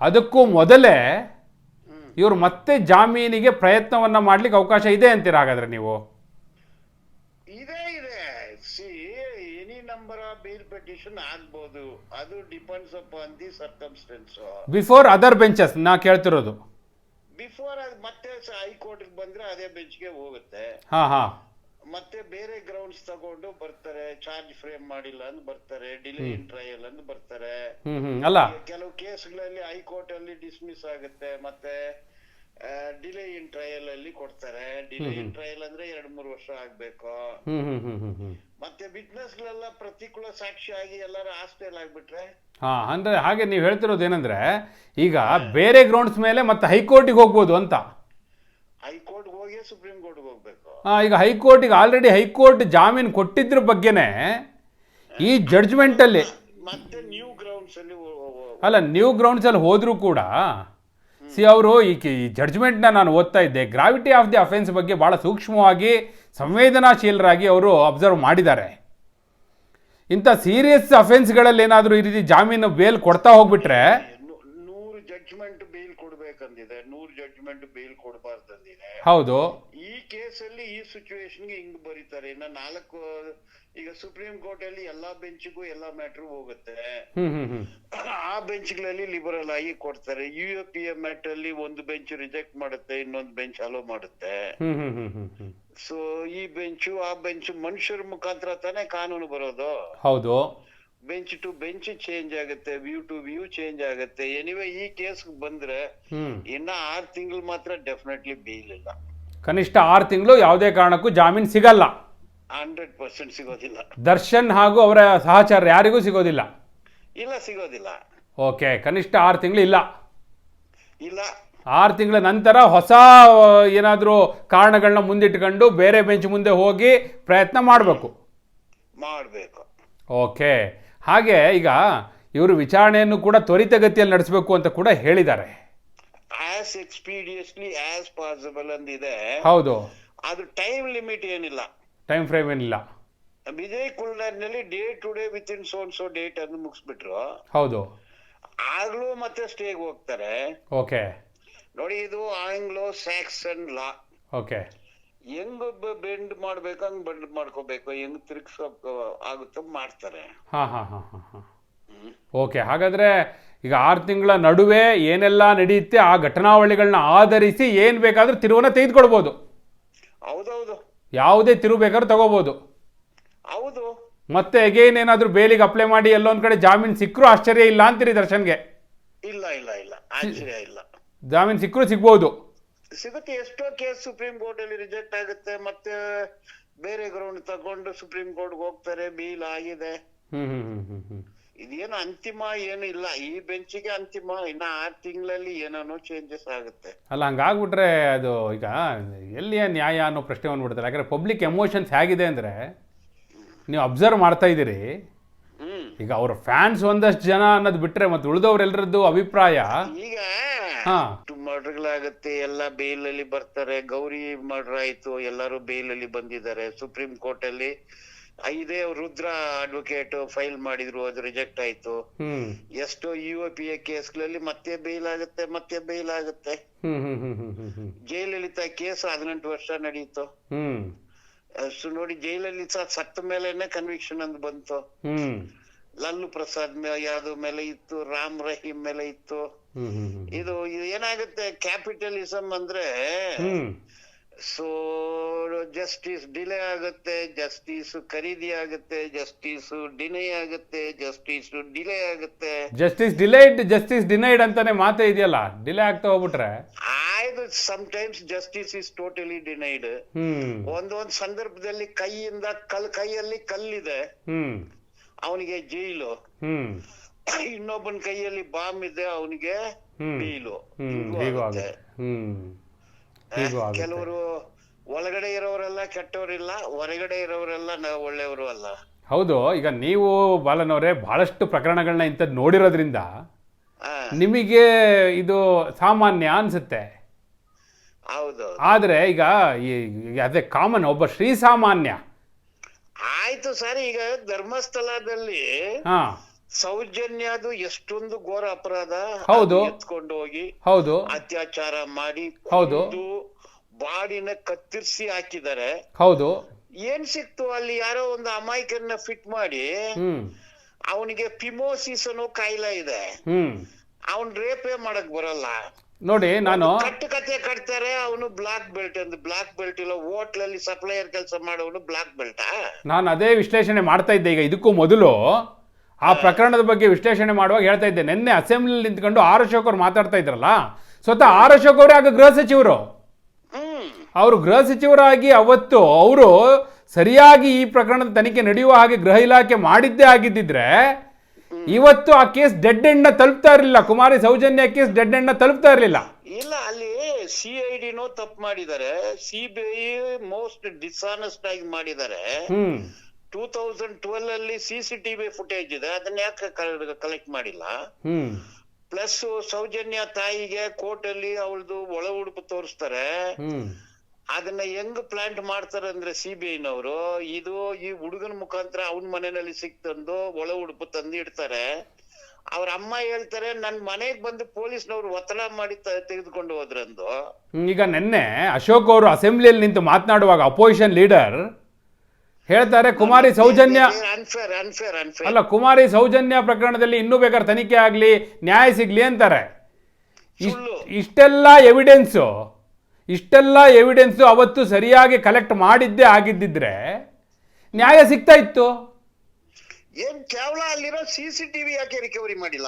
ಅದಕ್ಕೂ ಮೊದಲೇ ಇವರು ಮತ್ತೆ ಜಾಮೀನಿಗೆ ಪ್ರಯತ್ನವನ್ನು ಮಾಡ್ಲಿಕ್ಕೆ ಅವಕಾಶ ಇದೆ ಅಂತೀರ ಹಾಗಾದ್ರೆ ನೀವು ಇದೇ ಇದೆ ಸಿ ಎನಿ ಆಫ್ ಆಗ್ಬೋದು. ಅದು depends upon the circumstances before other benches ನಾ ಕೇಳ್ತಿರೋದು. ಬಿಫೋರ್ ಅದು ಮತ್ತೆ ಹೈಕೋರ್ಟ್ ಬಂದ್ರೆ ಅದೇ ಬೆಂಚ್ಗೆ ಹೋಗುತ್ತೆ. ಹಾ ಹಾ. ಮತ್ತೆ ಬೇರೆ ಗ್ರೌಂಡ್ಸ್ ತಗೊಂಡು ಬರ್ತಾರೆ ಚಾರ್ಜ್ ಫ್ರೇಮ್ ಮಾಡಿಲ್ಲ ಅಂತ ಬರ್ತಾರೆ ಡಿಲೇ ಇನ್ ಟ್ರಯಲ್ ಅಂತ ಬರ್ತಾರೆ. ಹ್ಮ್ ಹ್ಮ್ ಅಲ್ಲ. ಕೆಲವು ಕೇಸ್ಗಳಲ್ಲಿ ಹೈಕೋರ್ಟ್ ಅಲ್ಲಿ ಡಿಸ್ಮಿಸ್ ಆಗುತ್ತೆ ಮತ್ತೆ ಡಿಲೇ ಇನ್ ಟ್ರಯಲ್ ಅಲ್ಲಿ ಕೊಡ್ತಾರೆ. ಡಿಲೇ ಇನ್ ಟ್ರಯಲ್ ಅಂದ್ರೆ ಎರಡ್ ಮೂರು ವರ್ಷ ಆಗ್ಬೇಕು. ಮತ್ತೆ ವಿಟ್ನೆಸ್ ಗಳೆಲ್ಲ ಪ್ರತಿಕೂಲ ಸಾಕ್ಷಿ ಆಗಿ ಎಲ್ಲರ ಹಾಸ್ಟೆಲ್ ಆಗ್ಬಿಟ್ರೆ? ಹಾ ಅಂದ್ರೆ ಹಾಗೆ ನೀವು ಹೇಳ್ತಿರೋದು ಏನಂದ್ರೆ ಈಗ ಬೇರೆ ಗ್ರೌಂಡ್ಸ್ ಮೇಲೆ ಮತ್ತೆ ಹೈಕೋರ್ಟಿಗೆ ಹೋಗ್ಬೋದು ಅಂತ. ಹೈಕೋರ್ಟ್ ಹೋಗಿ ಸುಪ್ರೀಂ ಕೋರ್ಟ್ ಹೋಗ್ಬೇಕು. ಹಾ ಈಗ ಹೈಕೋರ್ಟಿಗೆ ಆಲ್ರೆಡಿ ಹೈಕೋರ್ಟ್ ಜಾಮೀನು ಕೊಟ್ಟಿದ್ರ ಬಗ್ಗೆನೇ ಈ ಜಡ್ಜ್ಮೆಂಟಲ್ಲಿ ಮತ್ತೆ ನ್ಯೂ ಗ್ರೌಂಡ್ಸ್ ಅಲ್ಲಿ ಅಲ್ಲ ನ್ಯೂ ಗ್ರೌಂಡ್ಸಲ್ಲಿ ಹೋದ್ರೂ ಕೂಡ ಸಿ, ಅವರು ಈ ಜಡ್ಜ್ಮೆಂಟ್ನ ನಾನು ಓದ್ತಾ ಇದ್ದೆ. ಗ್ರಾವಿಟಿ ಆಫ್ ದಿ ಅಫೆನ್ಸ್ ಬಗ್ಗೆ ಭಾಳ ಸೂಕ್ಷ್ಮವಾಗಿ ಸಂವೇದನಾಶೀಲರಾಗಿ ಅವರು ಅಬ್ಸರ್ವ್ ಮಾಡಿದ್ದಾರೆ. ಇಂಥ ಸೀರಿಯಸ್ ಅಫೆನ್ಸ್ಗಳಲ್ಲಿ ಏನಾದರೂ ಈ ರೀತಿ ಜಾಮೀನು ಬೇಲ್ ಕೊಡ್ತಾ ಹೋಗ್ಬಿಟ್ರೆ ನೂರು ಜಡ್ಜ್ಮೆಂಟ್ ಕೊಡ್ಬೇಕಂದಿದೆ ನೂರು ಜಡ್ಜ್ಮೆಂಟ್ ಬೇಲ್ ಕೊಡಬಾರ್ದಂದಿದೆ ಹೌದು. ಈ ಕೇಸಲ್ಲಿ ಈ ಸಿಚುವೇಶನ್ಗೆ ಹಿಂಗ್ ಬರೀತಾರೆ. ಇನ್ನ ನಾಲ್ಕು ಈಗ ಸುಪ್ರೀಂ ಕೋರ್ಟ್ ಅಲ್ಲಿ ಎಲ್ಲಾ ಬೆಂಚ್ಗೂ ಎಲ್ಲಾ ಮ್ಯಾಟ್ರು ಹೋಗುತ್ತೆ. ಆ ಬೆಂಚ್ಗಳಲ್ಲಿ ಆ ಬೆಂಚ್ಗಳಲ್ಲಿ ಲಿಬರಲ್ ಆಗಿ ಕೊಡ್ತಾರೆ. U A P A mat ಅಲ್ಲಿ ಒಂದು ಬೆಂಚ್ ರಿಜೆಕ್ಟ್ ಮಾಡುತ್ತೆ ಇನ್ನೊಂದು ಬೆಂಚ್ ಅಲೋ ಮಾಡುತ್ತೆ. ಸೊ ಈ ಬೆಂಚು ಆ ಬೆಂಚ್ ಮನುಷ್ಯರ ಮುಖಾಂತರ ತಾನೇ ಕಾನೂನು ಬರೋದು. ಹೌದು. ಬೆಂಚ್ ಟು ಬೆಂಚ್ ಚೇಂಜ್ ಆಗುತ್ತೆ ವ್ಯೂ ಟು ವ್ಯೂ ಚೇಂಜ್ ಆಗುತ್ತೆ. ಎನಿವೆ ಈ ಕೇಸ್ ಬಂದ್ರೆ ಇನ್ನ ಆರ್ ತಿಂಗಳು ಮಾತ್ರ ಡೆಫಿನೆಟ್ಲಿ ಬೀಲಿಲ್ಲ ಕನಿಷ್ಠ ಆರು ತಿಂಗಳು ಯಾವುದೇ ಕಾರಣಕ್ಕೂ ಜಾಮೀನು ಸಿಗಲ್ಲ. ಹಂಡ್ರೆಡ್ ಪರ್ಸೆಂಟ್ ಸಿಗೋದಿಲ್ಲ. ದರ್ಶನ್ ಹಾಗೂ ಅವರ ಸಹಚಾರ ಯಾರಿಗೂ ಸಿಗೋದಿಲ್ಲ. ಇಲ್ಲ ಸಿಗೋದಿಲ್ಲ. ಓಕೆ ಕನಿಷ್ಠ ಆರು ತಿಂಗಳು ಇಲ್ಲ. ಇಲ್ಲ. ಆರು ತಿಂಗಳ ನಂತರ ಹೊಸ ಏನಾದರೂ ಕಾರಣಗಳನ್ನ ಮುಂದಿಟ್ಕೊಂಡು ಬೇರೆ ಬೆಂಚ್ ಮುಂದೆ ಹೋಗಿ ಪ್ರಯತ್ನ ಮಾಡಬೇಕು. ಮಾಡಬೇಕು. ಓಕೆ. ಹಾಗೆ ಈಗ ಇವರು ವಿಚಾರಣೆಯನ್ನು ಕೂಡ ತ್ವರಿತಗತಿಯಲ್ಲಿ ನಡೆಸಬೇಕು ಅಂತ ಕೂಡ ಹೇಳಿದ್ದಾರೆ. ಪಾಸಿಬಲ್ ಅಂದಿದೆ. ಹೌದು. ಅದು ಟೈಮ್ ಲಿಮಿಟ್ ಏನಿಲ್ಲ. ಟೈಮ್ ಫ್ರೇಮ್ ಏನಿಲ್ಲ. Vijay ಕುಲ್ನರ್ನಲ್ಲಿ day to day within soon so date ಅನ್ನು ಮುಗಿಸ್ಬಿಟ್ರು. ಹೌದು. ಆಗ್ಲೂ ಮತ್ತೆ ಸ್ಟೇಗ್ ಹೋಗ್ತಾರೆ. ಓಕೆ ನೋಡಿ ಇದು ಆಂಗ್ಲೋ ಸ್ಯಾಕ್ಸನ್ ಲಾ ಓಕೆ ಹೆಂಗ್ ಬೆಂಡ್ ಮಾಡ್ಬೇಕು ಹಂಗ್ ಬೆಂಡ್ ಮಾಡ್ಕೋಬೇಕು ಹೆಂಗ್ ತಿರ್ಗ್ಸೋಕ್ ಆಗುತ್ತೋ ಮಾಡ್ತಾರೆ. ಹಾಂ ಹಾಂ ಹಾಂ ಹಾಂ ಹಾಂ. ಓಕೆ ಹಾಗಾದ್ರೆ ಈಗ ಆರು ತಿಂಗಳ ನಡುವೆ ಏನೆಲ್ಲ ನಡೆಯುತ್ತೆ ಆ ಘಟನಾವಳಿಗಳನ್ನ ಆಧರಿಸಿ ಏನು ಬೇಕಾದರೂ ತಿರುವನ್ನ ತೆಗೆದುಕೊಳ್ಬೋದು. ಹೌದೌದು. ಯಾವುದೇ ತಿರುವು ಬೇಕಾದ್ರೂ ತಗೋಬಹುದು ಹೌದು. ಮತ್ತೆ ಅಗೇನ್ ಏನಾದ್ರೂ ಬೇಲಿಗೆ ಅಪ್ಲೈ ಮಾಡಿ ಎಲ್ಲೊಂದ್ ಕಡೆ ಜಾಮೀನು ಸಿಕ್ಕರೂ ಆಶ್ಚರ್ಯ ಇಲ್ಲ ಅಂತೀರಿ ದರ್ಶನ್ಗೆ? ಇಲ್ಲ ಇಲ್ಲ ಇಲ್ಲ. ಆಶ್ಚರ್ಯ ಇಲ್ಲ. ಜಾಮೀನು ಸಿಕ್ಕರೂ ಸಿಗ್ಬೋದು. ಸಿಗುತ್ತೆ. ಎಷ್ಟೋ ಕೇಸ್ ಸುಪ್ರೀಂ ಕೋರ್ಟ್ ಅಲ್ಲಿ ರಿಜೆಕ್ಟ್ ಆಗುತ್ತೆ. ಮತ್ತೆ ಬೇರೆ ಗ್ರೌಂಡ್ ತಗೊಂಡು ಸುಪ್ರೀಂ ಕೋರ್ಟ್ ಹೋಗ್ತಾರೆ. ಬೀಲ್ ಆಗಿದೆ. ಇದೇನು ಅಂತಿಮ ಏನು ಇಲ್ಲ. ಈ ಬೆಂಚಿಗೆ ಅಂತಿಮ. ಇನ್ನ ಆರ್ ತಿಂಗಳಲ್ಲಿ ಏನೇನೋ ಚೇಂಜಸ್ ಆಗುತ್ತೆ. ಅಲ್ಲ ಹಂಗಾಗ್ಬಿಟ್ರೆ ಅದು ಈಗ ಎಲ್ಲಿಯ ನ್ಯಾಯ ಅನ್ನೋ ಪ್ರಶ್ನೆ ಬಂದ್ಬಿಡ್ತಾರೆ ಯಾಕಂದ್ರೆ ಪಬ್ಲಿಕ್ ಎಮೋಷನ್ಸ್ ಹೇಗಿದೆ ಅಂದ್ರೆ ನೀವು ಅಬ್ಸರ್ವ್ ಮಾಡ್ತಾ ಇದ್ದೀರಿ. ಈಗ ಅವ್ರ ಫ್ಯಾನ್ಸ್ ಒಂದಷ್ಟು ಜನ ಅನ್ನೋದು ಬಿಟ್ರೆ ಮತ್ತೆ ಉಳಿದವ್ರೆಲ್ಲರದ್ದು ಅಭಿಪ್ರಾಯ. ಈಗ ಹಾ. ಮರ್ಡರ್ಗಳಾಗತ್ತೆ ಎಲ್ಲ ಬೇಲ್ ಅಲ್ಲಿ ಬರ್ತಾರೆ. ಗೌರಿ ಮರ್ಡರ್ ಆಯ್ತು ಎಲ್ಲಾರು ಬೇಲ್ ಅಲ್ಲಿ ಬಂದಿದ್ದಾರೆ. ಸುಪ್ರೀಂ ಕೋರ್ಟ್ ಅಲ್ಲಿ ಐದೇ ರುದ್ರ ಅಡ್ವೊಕೇಟ್ ಫೈಲ್ ಮಾಡಿದ್ರು ಅದು ರಿಜೆಕ್ಟ್ ಆಯ್ತು. ಎಷ್ಟೋ ಯು ಪಿ ಎ ಕೇಸ್ಗಳಲ್ಲಿ ಮತ್ತೆ ಬೇಲ್ ಆಗುತ್ತೆ ಮತ್ತೆ ಬೇಲ್ ಆಗುತ್ತೆ ಜೈಲಲಿತಾ ಕೇಸ್ ಹದಿನೆಂಟು ವರ್ಷ ನಡೀತು. ಹ್ಮ್. ಅಷ್ಟು ನೋಡಿ ಜೈಲಲಿತಾ ಸತ್ತ ಮೇಲೆನೆ ಕನ್ವಿಕ್ಷನ್ ಅಂತ ಬಂತು. ಲಲ್ಲು ಪ್ರಸಾದ್ ಮೇಲೆ ಯಾವ್ದು ಮೇಲೆ ಇತ್ತು ರಾಮ್ ರಹೀಂ ಮೇಲೆ ಇತ್ತು. ಇದು ಇದು ಏನಾಗುತ್ತೆ ಕ್ಯಾಪಿಟಲಿಸಂ ಅಂದ್ರೆ ಸೊ ಜಸ್ಟಿಸ್ ಡಿಲೇ ಆಗುತ್ತೆ ಜಸ್ಟಿಸ್ ಖರೀದಿ ಆಗುತ್ತೆ ಜಸ್ಟಿಸ್ ಡಿನೈ ಆಗುತ್ತೆ ಜಸ್ಟಿಸ್ ಡಿಲೇ ಆಗುತ್ತೆ. ಜಸ್ಟಿಸ್ ಡಿಲೇಡ್ ಜಸ್ಟಿಸ್ ಡಿನೈಡ್ ಅಂತಾನೆ ಮಾತೇ ಇದೆಯಲ್ಲ? ಡಿಲೇ ಆಗ್ತಾ ಹೋಗ್ಬಿಟ್ರೆ? ಆಯ್ತು times justice is totally denied ಒಂದೊಂದ್ ಸಂದರ್ಭದಲ್ಲಿ ಕೈಯಿಂದ ಕಲ್ ಕೈಯಲ್ಲಿ ಕಲ್ಲಿದೆ. ಅವನಿಗೆ ಜೈಲು. ಇನ್ನೊಬ್ಬನ ಕೈಯಲ್ಲಿ ಬಾಂಬ್ ಇದೆ ಅವನಿಗೆ ಬೀಲು. ಕೆಲವರು ಒಳಗಡೆ ಇರೋರೆಲ್ಲ ಕೆಟ್ಟವರಿಲ್ಲ ಹೊರಗಡೆ ಇರೋರೆಲ್ಲ ನಾವು ಒಳ್ಳೆಯವರು ಅಲ್ಲ. ಹೌದು ಈಗ ನೀವು ಬಾಲನವರೇ ಬಹಳಷ್ಟು ಪ್ರಕರಣಗಳನ್ನ ಇಂಥದ್ದು ನೋಡಿರೋದ್ರಿಂದ ನಿಮಗೆ ಇದು ಸಾಮಾನ್ಯ ಅನ್ಸುತ್ತೆ. ಹೌದು. ಆದರೆ ಈಗ ಅದೇ ಕಾಮನ್ ಒಬ್ಬ ಶ್ರೀ ಸಾಮಾನ್ಯ ಆಯ್ತು ಸರ್ ಈಗ ಧರ್ಮಸ್ಥಳದಲ್ಲಿ ಹಾ ಸೌಜನ್ಯದು ಎಷ್ಟೊಂದು ಘೋರ ಅಪರಾಧ ಹೌದು. ಅದು ಎತ್ಕೊಂಡು ಹೋಗಿ ಹೌದು. ಅತ್ಯಾಚಾರ ಮಾಡಿ ಹೌದು. ಬಾಡಿನ ಕತ್ತರಿಸಿ ಹಾಕಿದ್ದಾರೆ. ಹೌದು. ಏನ್ ಸಿಕ್ತು ಅಲ್ಲಿ ಯಾರೋ ಒಂದು ಅಮಾಯಕರನ್ನ ಫಿಟ್ ಮಾಡಿ ಅವನಿಗೆ ಪಿಮೋಸಿಸ್ ಅನ್ನೋ ಕಾಯಿಲೆ ಇದೆ. ಅವನ್ ರೇಪೇ ಮಾಡಕ್ ಬರಲ್ಲ. ನೋಡಿ ನಾನು ಕಟ್ಟು ಕತೆ ಕಟ್ತಾರೆ ಅವನು ಬ್ಲಾಕ್ ಬೆಲ್ಟ್ ಅಂತ ಬ್ಲಾಕ್ ಬೆಲ್ಟ್ ಇಲ್ಲ ಹೋಟ್ಲಲ್ಲಿ ಸಪ್ಲೈಯರ್ ಕೆಲಸ ಮಾಡೋನು ಬ್ಲಾಕ್ ಬೆಲ್ಟ್? ನಾನು ಅದೇ ವಿಶ್ಲೇಷಣೆ ಮಾಡ್ತಾ ಇದ್ದೆ ಈಗ. ಇದಕ್ಕೂ ಮೊದಲು ಆ ಪ್ರಕರಣದ ಬಗ್ಗೆ ವಿಶ್ಲೇಷಣೆ ಮಾಡುವಾಗ ಹೇಳ್ತಾ ಇದ್ದೆ. ನಿನ್ನೆ ಅಸೆಂಬ್ಲಿ ನಿಂತ್ಕೊಂಡು ಆರ್ ಅಶೋಕ್ ಅವ್ರು ಮಾತಾಡ್ತಾ ಇದ್ರಲ್ಲ? ಸ್ವತಃ ಆರ್ ಅಶೋಕ್ ಅವರೇ ಆಗ ಗೃಹ ಸಚಿವರು. ಅವರು ಗೃಹ ಸಚಿವರಾಗಿ ಅವತ್ತು ಅವರು ಸರಿಯಾಗಿ ಈ ಪ್ರಕರಣದ ತನಿಖೆ ನಡೆಯುವ ಹಾಗೆ ಗೃಹ ಇಲಾಖೆ ಮಾಡಿದ್ದೇ ಆಗಿದ್ದಿದ್ರೆ ಇವತ್ತು ಆ ಕೇಸ್ ಡೆಡ್ ಎಂಡ್ನ ತಲುಪ್ತಾ ಇರಲಿಲ್ಲ. ಕುಮಾರಿ ಸೌಜನ್ಯ ಕೇಸ್ ಡೆಡ್ ಎಂಡ್ನ ತಲುಪ್ತಾ ಇರಲಿಲ್ಲ. ಇಲ್ಲ ಅಲ್ಲಿ ಸಿ ಐ ಡಿನೂ ತಪ್ಪು ಮಾಡಿದ್ದಾರೆ. ಸಿಬಿಐ ಮೋಸ್ಟ್ ಡಿಸಾನೆಸ್ಟ್ ಆಗಿ ಮಾಡಿದ್ದಾರೆ. ಹ್ಮ್. ಟೂ ತೌಸಂಡ್ ಟ್ವೆಲ್ ಅಲ್ಲಿ ಸಿ ಸಿ ಟಿವಿ ಫುಟೇಜ್ ಇದೆ. ಅದನ್ನ ಯಾಕೆ ಕಲೆಕ್ಟ್ ಮಾಡಿಲ್ಲ? ಪ್ಲಸ್ ಸೌಜನ್ಯ ತಾಯಿಗೆ ಕೋರ್ಟ್ ಅಲ್ಲಿ ಅವಳದು ಒಳ ಉಡುಪು ತೋರಿಸ್ತಾರೆ. ಅದನ್ನ ಹೆಂಗ್ ಪ್ಲಾಂಟ್ ಮಾಡ್ತಾರೆ ಅಂದ್ರೆ ಸಿ ಬಿ ಐನವರು ಇದು ಈ ಹುಡುಗನ ಮುಖಾಂತರ ಅವನ ಮನೆಯಲ್ಲಿ ಸಿಕ್ತಂದು ಒಳ ಉಡುಪು ತಂದು ಇಡ್ತಾರೆ. ಅವ್ರ ಅಮ್ಮ ಹೇಳ್ತಾರೆ ನನ್ ಮನೆಗ್ ಬಂದು ಪೊಲೀಸ್ನವ್ರು ಒತ್ತಡ ಮಾಡಿ ತೆಗೆದುಕೊಂಡು ಹೋದ್ರಂದು. ಈಗ ನಿನ್ನೆ ಅಶೋಕ್ ಅವರು ಅಸೆಂಬ್ಲಿಯಲ್ಲಿ ನಿಂತು ಮಾತನಾಡುವಾಗ ಅಪೋಸಿಷನ್ ಲೀಡರ್ ಹೇಳ್ತಾರೆ Kumari Soujanya. Unfair unfair unfair ಅಲ್ಲ ಕುಮಾರಿ ಸೌಜನ್ಯ ಪ್ರಕರಣದಲ್ಲಿ ಇನ್ನೂ ಬೇಕಾದ್ರೆ ತನಿಖೆ ಆಗಲಿ ನ್ಯಾಯ ಸಿಗ್ಲಿ ಅಂತಾರೆ. ಇಷ್ಟ್- ಇಷ್ಟೆಲ್ಲ ಎವಿಡೆನ್ಸು ಇಷ್ಟೆಲ್ಲ ಎವಿಡೆನ್ಸು ಅವತ್ತು ಸರಿಯಾಗಿ ಕಲೆಕ್ಟ್ ಮಾಡಿದ್ದೇ ಆಗಿದ್ದಿದ್ರೆ ನ್ಯಾಯ ಸಿಗ್ತಾ ಇತ್ತು. ಏನ್ ಕೇವಲ ಅಲ್ಲಿರೋ ಸಿ ಸಿ ಟಿವಿ ಯಾಕೆ ರಿಕವರಿ ಮಾಡಿಲ್ಲ?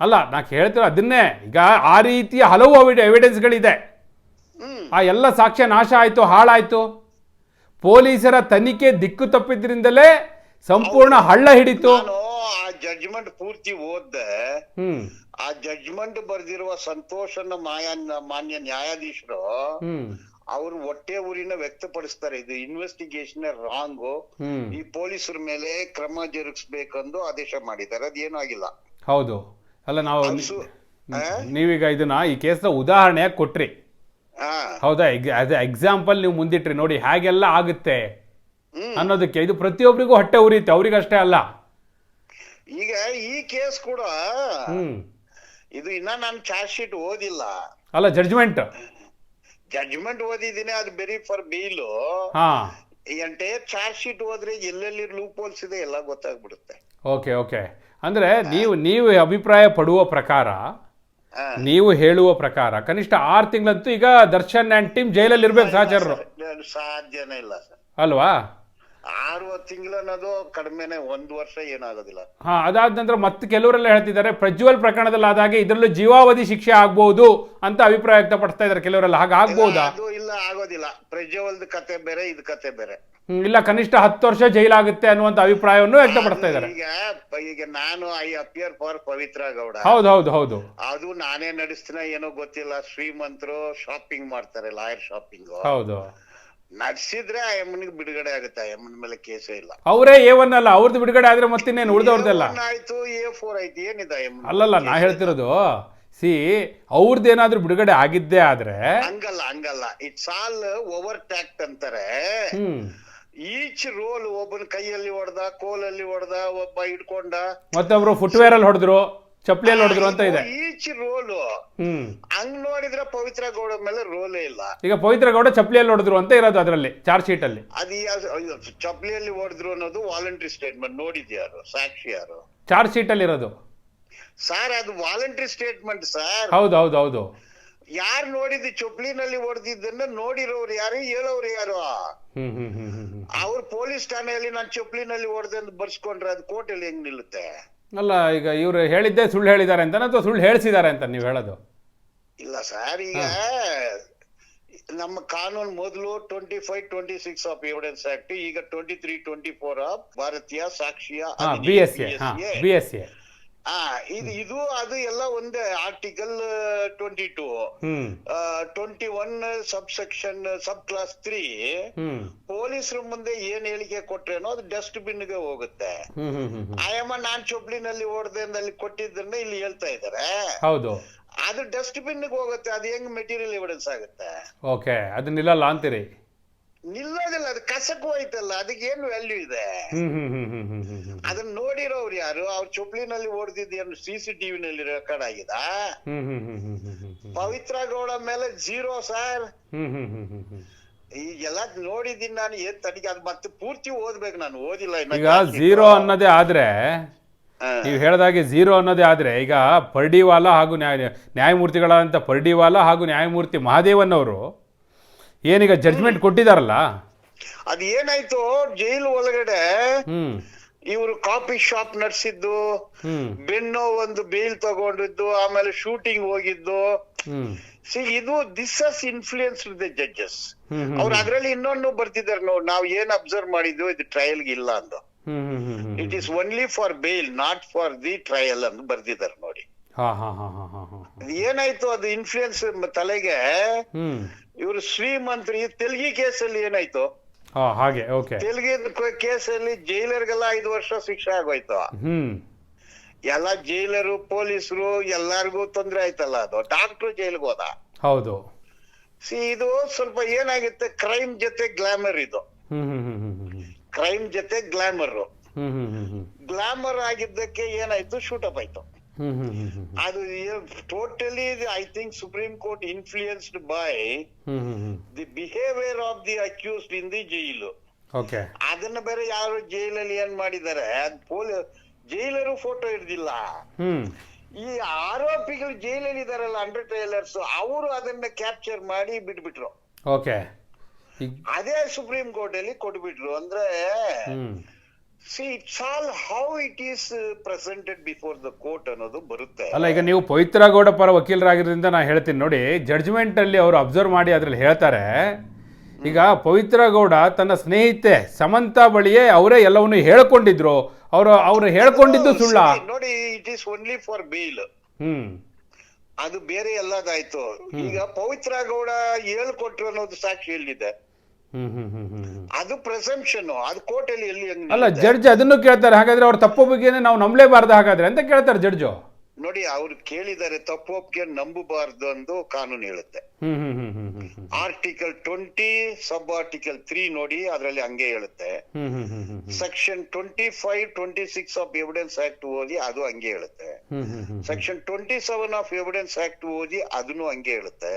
ಅಲ್ಲ ನಾ ಹೇಳ್ತೀರ ಅದನ್ನೇ. ಈಗ ಆ ರೀತಿಯ ಹಲವು ಎವಿಡೆನ್ಸ್ಗಳಿದೆ ಆ ಎಲ್ಲ ಸಾಕ್ಷ್ಯ ನಾಶ ಆಯಿತು ಹಾಳಾಯಿತು. ಪೊಲೀಸರ ತನಿಖೆ ದಿಕ್ಕು ತಪ್ಪಿದ್ರಿಂದಲೇ ಸಂಪೂರ್ಣ ಹಳ್ಳ ಹಿಡಿತು. ಆ ಜಡ್ಜ್ಮೆಂಟ್ ಪೂರ್ತಿ ಓದ್ದೆ. ಆ ಜಡ್ಜ್ಮೆಂಟ್ ಬರೆದಿರುವ ಸಂತೋಷನ ಮಾಯ ಮಾನ್ಯ ನ್ಯಾಯಾಧೀಶರು ಅವರು ಹೊಟ್ಟೆ ಊರಿನ ವ್ಯಕ್ತಪಡಿಸ್ತಾರೆ. ಇದು ಇನ್ವೆಸ್ಟಿಗೇಷನ್ ರಾಂಗು ಈ ಪೊಲೀಸರ ಮೇಲೆ ಕ್ರಮ ಜರುಗಿಸ್ಬೇಕೆಂದು ಆದೇಶ ಮಾಡಿದ್ದಾರೆ. ಅದೇನೂ ಆಗಿಲ್ಲ. ಹೌದು. ಅಲ್ಲ ನಾವು ನೀವೀಗ ಇದನ್ನ ಈ ಕೇಸ್ನ ಉದಾಹರಣೆ ಕೊಟ್ರಿ. ಹೌದಾ? ಅದೇ ಎಕ್ಸಾಂಪಲ್ ನೀವು ಮುಂದಿಟ್ರಿ. ನೋಡಿ ಹೇಗೆಲ್ಲ ಆಗುತ್ತೆ ಅನ್ನೋದಕ್ಕೆ ಇದು ಪ್ರತಿಯೊಬ್ಬರಿಗೂ ಹೊಟ್ಟೆ ಉರಿಯುತ್ತೆ. ಅವ್ರಿಗಷ್ಟೇ ಅಲ್ಲ. ಈಗ ಈ ಕೇಸ್ ಕೂಡ ಇದು ಇನ್ನ ನಾನು ಚಾರ್ಜ್ ಶೀಟ್ ಓದಿಲ್ಲ. ಅಲ್ಲ ಜಡ್ಜ್ಮೆಂಟ್ ಜಡ್ಜ್ಮೆಂಟ್ ಓದಿದ್ದೀನಿ ಅದು ಬೆರಿ ಫಾರ್ ಬೀಲು ಹಾ. ಎಂಟೈರ್ ಚಾರ್ಜ್ ಶೀಟ್ ಓದ್ರೆ ಎಲ್ಲೆಲ್ಲಿ ಲೂಪ್ ಹೋಲ್ಸ್ ಇದೆ ಎಲ್ಲ ಗೊತ್ತಾಗ್ಬಿಡುತ್ತೆ. ಓಕೆ ಓಕೆ ಅಂದ್ರೆ ನೀವು ನೀವು ಅಭಿಪ್ರಾಯ ಪಡುವ ಪ್ರಕಾರ. ನೀವು ಹೇಳುವ ಪ್ರಕಾರ ಕನಿಷ್ಠ ಆರು ತಿಂಗಳಂತೂ ಈಗ ದರ್ಶನ್ ಅಂಡ್ ಟೀಮ್ ಜೈಲಲ್ಲಿ ಇರ್ಬೇಕು ಸಹಚರರು. ಸಾಧ್ಯನೇ ಇಲ್ಲ ಸರ್. ಅಲ್ವಾ? ಆರು ತಿಂಗಳು ಅನ್ನೋದು ಕಡಿಮೆನೆ ಒಂದು ವರ್ಷ ಏನಾಗೋದಿಲ್ಲ. ಹಾ ಅದಾದ ನಂತರ ಮತ್ತೆ ಕೆಲವರೆಲ್ಲ ಹೇಳ್ತಿದ್ದಾರೆ ಪ್ರಜ್ವಲ್ ಪ್ರಕರಣದಲ್ಲಿ ಆದಾಗೆ ಇದರಲ್ಲೂ ಜೀವಾವಧಿ ಶಿಕ್ಷೆ ಆಗ್ಬಹುದು ಅಂತ ಅಭಿಪ್ರಾಯ ವ್ಯಕ್ತಪಡಿಸ್ತಾ ಇದ್ದಾರೆ ಕೆಲವರೆಲ್ಲ. ಹಾಗೆ ಆಗ್ಬೋದಾ? ಅದು ಇಲ್ಲ ಆಗೋದಿಲ್ಲ. ಪ್ರಜ್ವಲ್ದ ಕತೆ ಬೇರೆ ಇದು ಕತೆ ಬೇರೆ. ಹ್ಮ್, ಇಲ್ಲ ಕನಿಷ್ಠ ಹತ್ತು ವರ್ಷ ಜೈಲಾಗುತ್ತೆ ಅನ್ನುವಂತ ಅಭಿಪ್ರಾಯವನ್ನು ವ್ಯಕ್ತಪಡಿಸ್ತಾ ಇದ್ದಾರೆ. ಈಗ ಈಗ ನಾನು I appear for Pavithra Gowda. ಹೌದು ಹೌದು ಹೌದು. ಅದು ನಾನೇ ನಡೆಸ್ತೀನ ಏನೋ ಗೊತ್ತಿಲ್ಲ. ಶ್ರೀಮಂತರು ಶಾಪಿಂಗ್ ಮಾಡ್ತಾರೆ ಲಾಯರ್ ಶಾಪಿಂಗ್ ಹೌದು. ನಡ್ಸಿದ್ರೆ ಆ ಎಮ್ಮನಿಗೆ ಬಿಡುಗಡೆ ಆಗುತ್ತೆ ಆ ಎಮ್ಮನ ಮೇಲೆ ಕೇಸೇ ಇಲ್ಲ. ಅವರೇ ಎ ಒನ್ ಅಲ್ಲ ಅವ್ರದ್ದು ಬಿಡುಗಡೆ ಆದ್ರೆ ಮತ್ತಿನ್ನೇನು ಉಳಿದವ್ರದ್ದೆಲ್ಲ A1 ಆಯ್ತು ಎ ಫೋರ್ ಆಯ್ತು ಏನಿದೆ ಆ ಎಮ್ಮನ ಅಲ್ಲಲ್ಲ ನಾ ಹೇಳ್ತಿರೋದು ಸಿ ಅವ್ರದ್ದೇನಾದ್ರೂ ಬಿಡುಗಡೆ ಆಗಿದ್ದೇ ಆದ್ರೆ ಹಂಗಲ್ಲ ಹಂಗಲ್ಲ. ಇಟ್ಸ್ ಆಲ್ ಓವರ್ ಟ್ಯಾಕ್ಟ್ ಅಂತಾರೆ. ಹ್ಮ್. ಈಚ್ ರೋಲ್ ಒಬ್ಬನ ಕೈಯಲ್ಲಿ ಹೊಡೆದ ಕೋಲಲ್ಲಿ ಹೊಡೆದ ಒಬ್ಬ ಹಿಡ್ಕೊಂಡ. ಮತ್ತೊಬ್ರು ಫುಟ್ವೇರ್ ಅಲ್ಲಿ ಹೊಡೆದ್ರು. ಚಪ್ಪಲಿಯಲ್ಲಿ ಹೊಡೆದ್ರು ಅಂತ ಇದೆ ಈಚ್ ರೋಲು. ಹ್ಮ್. ಹಂಗ್ ನೋಡಿದ್ರೆ ಪವಿತ್ರ ಗೌಡ ಮೇಲೆ ರೋಲೇ ಇಲ್ಲ. ಈಗ ಪವಿತ್ರ ಗೌಡ ಚಪ್ಪಲಿಯಲ್ಲಿ ಹೊಡೆದ್ರು ಅಂತ ಇರೋದು ಅದರಲ್ಲಿ ಚಾರ್ಜ್ ಶೀಟ್ ಅಲ್ಲಿ. ಅದು ಯಾ- ಚಪ್ಲಿಯಲ್ಲಿ ಹೊಡೆದ್ರು ಅನ್ನೋದು ವಾಲಂಟ್ರಿ ಸ್ಟೇಟ್ಮೆಂಟ್ ನೋಡಿದ್ಯಾರು ಸಾಕ್ಷಿ ಯಾರು? ಚಾರ್ಜ್ ಶೀಟ್ ಅಲ್ಲಿ ಇರೋದು. ಸರ್ ಅದು ವಾಲಂಟ್ರಿ ಸ್ಟೇಟ್ಮೆಂಟ್ ಸರ್ ಹೌದು ಹೌದು ಹೌದು. ಯಾರು ನೋಡಿದ್ದು ಚೊಪ್ಲಿನಲ್ಲಿ ಹೊಡೆದಿದ್ದನ್ನ ನೋಡಿರೋರು ಯಾರು ಹೇಳೋರು ಯಾರು? ಹ್ಮ್ ಹ್ಮ್ ಹ್ಮ್ ಹ್ಮ್ ಹ್ಮ್. ಅವ್ರು ಪೊಲೀಸ್ ಠಾಣೆಯಲ್ಲಿ ನಾನು ಚೊಪ್ಲಿನಲ್ಲಿ ಹೊಡೆದೆ ಅಂತ ಬರ್ಸ್ಕೊಂಡ್ರೆ ಅದು ಕೋರ್ಟಲ್ಲಿ ಹೆಂಗ್ ನಿಲ್ಲುತ್ತೆ? ಅಲ್ಲ ಈಗ ಇವ್ರು ಹೇಳಿದ್ದೆ ಸುಳ್ಳು ಹೇಳಿದ್ದಾರೆ ಅಂತ ಅಥವಾ ಸುಳ್ಳು ಹೇಳಿಸಿದ್ದಾರೆ ಅಂತ ನೀವು ಹೇಳೋದು? ಇಲ್ಲ ಸರ್ ಈಗ ನಮ್ಮ ಕಾನೂನು ಮೊದಲು twenty five twenty six of evidence act ಈಗ twenty three twenty four of Bharatiya ಸಾಕ್ಷಿಯ ಹಾ ಅಧಿನಿಯಮ, B S A B S A ಆ ಇದು ಇದು ಅದು ಎಲ್ಲ ಒಂದೇ article twenty two twenty one sub section sub clause three ಪೊಲೀಸರ ಮುಂದೆ ಏನ್ ಹೇಳಿಕೆ ಕೊಟ್ರೇನೋ ಅದು ಡಸ್ಟ್ ಬಿನ್ಗೆ ಹೋಗುತ್ತೆ ಆಯಮ್ಮ ನಾನ್ ಚೊಪ್ಲಿನಲ್ಲಿ ಓಡದೆ ಅಲ್ಲಿ ಕೊಟ್ಟಿದ್ದನ್ನ ಇಲ್ಲಿ ಹೇಳ್ತಾ ಇದಾರೆ ಹೌದು. ಅದು ಡಸ್ಟ್ ಬಿನ್ಗೆ ಹೋಗುತ್ತೆ ಅದು ಹೆಂಗ್ ಮೆಟೀರಿಯಲ್ ಎವಿಡೆನ್ಸ್ ಆಗುತ್ತೆ? ಓಕೆ ಅದನ್ನ ಇಲ್ಲ ಅಂತೀರಿ ನಿಲ್ಲೋದಿಲ್ಲ ಅದು ಕಸಕ್ ಹೋಯ್ತಲ್ಲ ಅದಕ್ಕೆ ಏನು ವ್ಯಾಲ್ಯೂ ಇದೆ ಹ್ಮ್ hmm hmm hmm hmm hmm ಹ್ಮ್ ಅದನ್ನ ನೋಡಿರೋರು ಯಾರು ಅವ್ರ ಚೊಪ್ಲಿನಲ್ಲಿ ಓಡ್ದಿದ್ದು ಏನು ಸಿ ಸಿ ಟಿವಿ ನಲ್ಲಿ ರೆಕಾರ್ಡ್ ಆಗಿದ ಪವಿತ್ರ ಗೌಡ ಮೇಲೆ ಜೀರೋ ಸರ್ ಈಗೆಲ್ಲ ನೋಡಿದೀನಿ ನಾನು ಏನ್ ತಡಿಗೆ ಅದು ಮತ್ತೆ ಪೂರ್ತಿ ಓದ್ಬೇಕು ನಾನು ಓದಿಲ್ಲ ಈಗ ಜೀರೋ ಅನ್ನೋದೇ ಆದ್ರೆ. ನೀವು ಹೇಳ್ದಾಗೆ ಝೀರೋ ಅನ್ನೋದೇ ಆದ್ರೆ ಈಗ ಪರ್ಡಿವಾಲಾ ಹಾಗೂ ನ್ಯಾಯ ನ್ಯಾಯಮೂರ್ತಿಗಳಾದಂಥ ಪರ್ಡಿವಾಲ ಹಾಗೂ ನ್ಯಾಯಮೂರ್ತಿ ಮಹಾದೇವನ್ ಅವರು ಏನೀಗ ಜಡ್ಜ್ಮೆಂಟ್ ಕೊಟ್ಟಿದಾರಲ್ಲ? ಅದ್ ಏನಾಯ್ತು ಜೈಲು ಒಳಗಡೆ ಹ್ಮ್. ಇವರು ಕಾಫಿ ಶಾಪ್ ನಡೆಸಿದ್ದು ಬೆನ್ನು ಒಂದು ಬೇಲ್ ತಗೊಂಡಿದ್ದು ಆಮೇಲೆ ಶೂಟಿಂಗ್ ಹೋಗಿದ್ದು. ಸಿ ಇದು this has influence the judges ಅವ್ರು ಅದ್ರಲ್ಲಿ ಇನ್ನೊಂದು ಬರ್ತಿದ್ದಾರೆ ನೋಡಿ ನಾವು ಏನ್ ಅಬ್ಸರ್ವ್ ಮಾಡಿದ್ವಿ ಇದು ಟ್ರಯಲ್ ಇಲ್ಲ ಅಂದು. It is only for bail not for the trial ಅಂತ ಬರ್ದಿದ್ದಾರೆ ನೋಡಿ. ಏನಾಯ್ತು ಅದು ಇನ್ಫ್ಲೂಯೆನ್ಸ್ ತಲೆಗೆ ಇವರು ಶ್ರೀಮಂತ್ರಿ. ತೆಲುಗಿ ಕೇಸಲ್ಲಿ ಏನಾಯ್ತು? ಹಾಗೆ ಓಕೆ. ತೆಲುಗಿ ಕೇಸಲ್ಲಿ ಜೈಲರ್ಗೆಲ್ಲ ಐದು ವರ್ಷ ಶಿಕ್ಷೆ ಆಗೋಯ್ತು. ಹ್ಮ್. ಎಲ್ಲ ಜೈಲರು ಪೊಲೀಸರು ಎಲ್ಲಾರ್ಗೂ ತೊಂದ್ರೆ ಆಯ್ತಲ್ಲ ಅದು. ಡಾಕ್ಟರ್ ಜೈಲ್ಗೆ ಹೋದ. ಹೌದು. ಸಿ ಇದು ಸ್ವಲ್ಪ ಏನಾಗುತ್ತೆ? ಕ್ರೈಮ್ ಜೊತೆ ಗ್ಲಾಮರ್ ಇದು. ಕ್ರೈಮ್ ಜೊತೆ ಗ್ಲಾಮರ್. ಗ್ಲಾಮರ್ ಆಗಿದ್ದಕ್ಕೆ ಏನಾಯ್ತು? ಶೂಟಪ್ ಆಯ್ತು. ಹ್ಮ್ ಹ್ಮ್ ಹ್ಮ್ ಅದು totally I think supreme court influenced by the behaviour of the accused in the jail okay ಅದನ್ನ ಬೇರೆ ಯಾರು ಜೈಲಲ್ಲಿ ಏನ್ ಮಾಡಿದ್ದಾರೆ? ಜೈಲರು ಫೋಟೋ ಹಿಡ್ದಿಲ್ಲ. ಈ ಆರೋಪಿಗಳು ಜೈಲಲ್ಲಿ ಇದಾರಲ್ಲ ಅಂಡರ್ ಟ್ರೈಲರ್ಸ್ ಅವರು ಅದನ್ನ ಕ್ಯಾಪ್ಚರ್ ಮಾಡಿ ಬಿಟ್ಬಿಟ್ರು. ಓಕೆ ಅದೇ ಸುಪ್ರೀಂ ಕೋರ್ಟ್ ಅಲ್ಲಿ ಕೊಟ್ಬಿಟ್ರು. ಅಂದ್ರೆ see it's all how it is presented before the court ಅನ್ನೋದು ಬರುತ್ತೆ. ಅಲ್ಲ ಈಗ ನೀವು ಪವಿತ್ರ ಗೌಡ ಪರ ವಕೀಲರಾಗಿರೋದ್ರಿಂದ ನಾ ಹೇಳ್ತೀನಿ ನೋಡಿ ಜಡ್ಜ್ಮೆಂಟ್ ಅಲ್ಲಿ ಅವರು ಅಬ್ಸರ್ವ್ ಮಾಡಿ ಅದ್ರಲ್ಲಿ ಹೇಳ್ತಾರೆ ಈಗ ಪವಿತ್ರ ಗೌಡ ತನ್ನ ಸ್ನೇಹಿತೆ ಸಮಂತಾ ಬಳಿಯೇ ಅವರೇ ಎಲ್ಲವನ್ನು ಹೇಳ್ಕೊಂಡಿದ್ರು. ಅವರು ಅವರು ಹೇಳ್ಕೊಂಡಿದ್ದು ಸುಳ್ಳ. ನೋಡಿ it is only for bail hmm. ಅದು ಬೇರೆ ಎಲ್ಲದಾಯ್ತು. ಈಗ ಪವಿತ್ರ ಗೌಡ ಹೇಳ್ಕೊಟ್ರು ಅನ್ನೋದು ಸಾಕ್ಷಿ ಎಲ್ಲಿದೆ ಹ್ಮ್ ಹ್ಮ್ ಹ್ಮ್ ಹ್ಮ್ ಹ್ಮ್. ಅದು ಪ್ರೆಸೆಂಪ್ಷನ್ ಅದು ಕೋರ್ಟ್ ಅಲ್ಲಿ ಎಲ್ಲಿ ಅಲ್ಲ ಜಡ್ಜ್ ಅದನ್ನು ಕೇಳ್ತಾರೆ ಹಾಗಾದ್ರೆ ಅವ್ರ ತಪ್ಪು ಬಗ್ಗೆನೇ ನಾವು ನಂಬಲೇಬಾರ್ದು ಹಾಗಾದ್ರೆ ಅಂತ ಕೇಳ್ತಾರೆ ಜಡ್ಜು ನೋಡಿ ಅವ್ರು ಕೇಳಿದ್ದಾರೆ ತಪ್ಪು ಒಪ್ಪಿಗೆ ನಂಬಬಾರ್ದು ಅಂದು ಕಾನೂನು ಹೇಳುತ್ತೆ article twenty sub article three ನೋಡಿ ಅದರಲ್ಲಿ ಹಂಗೆ ಹೇಳುತ್ತೆ section twenty five twenty six of evidence act ಓದಿ ಅದು ಹಂಗೆ ಹೇಳುತ್ತೆ section twenty seven of evidence act ಓದಿ ಅದನ್ನು ಹಂಗೆ ಹೇಳುತ್ತೆ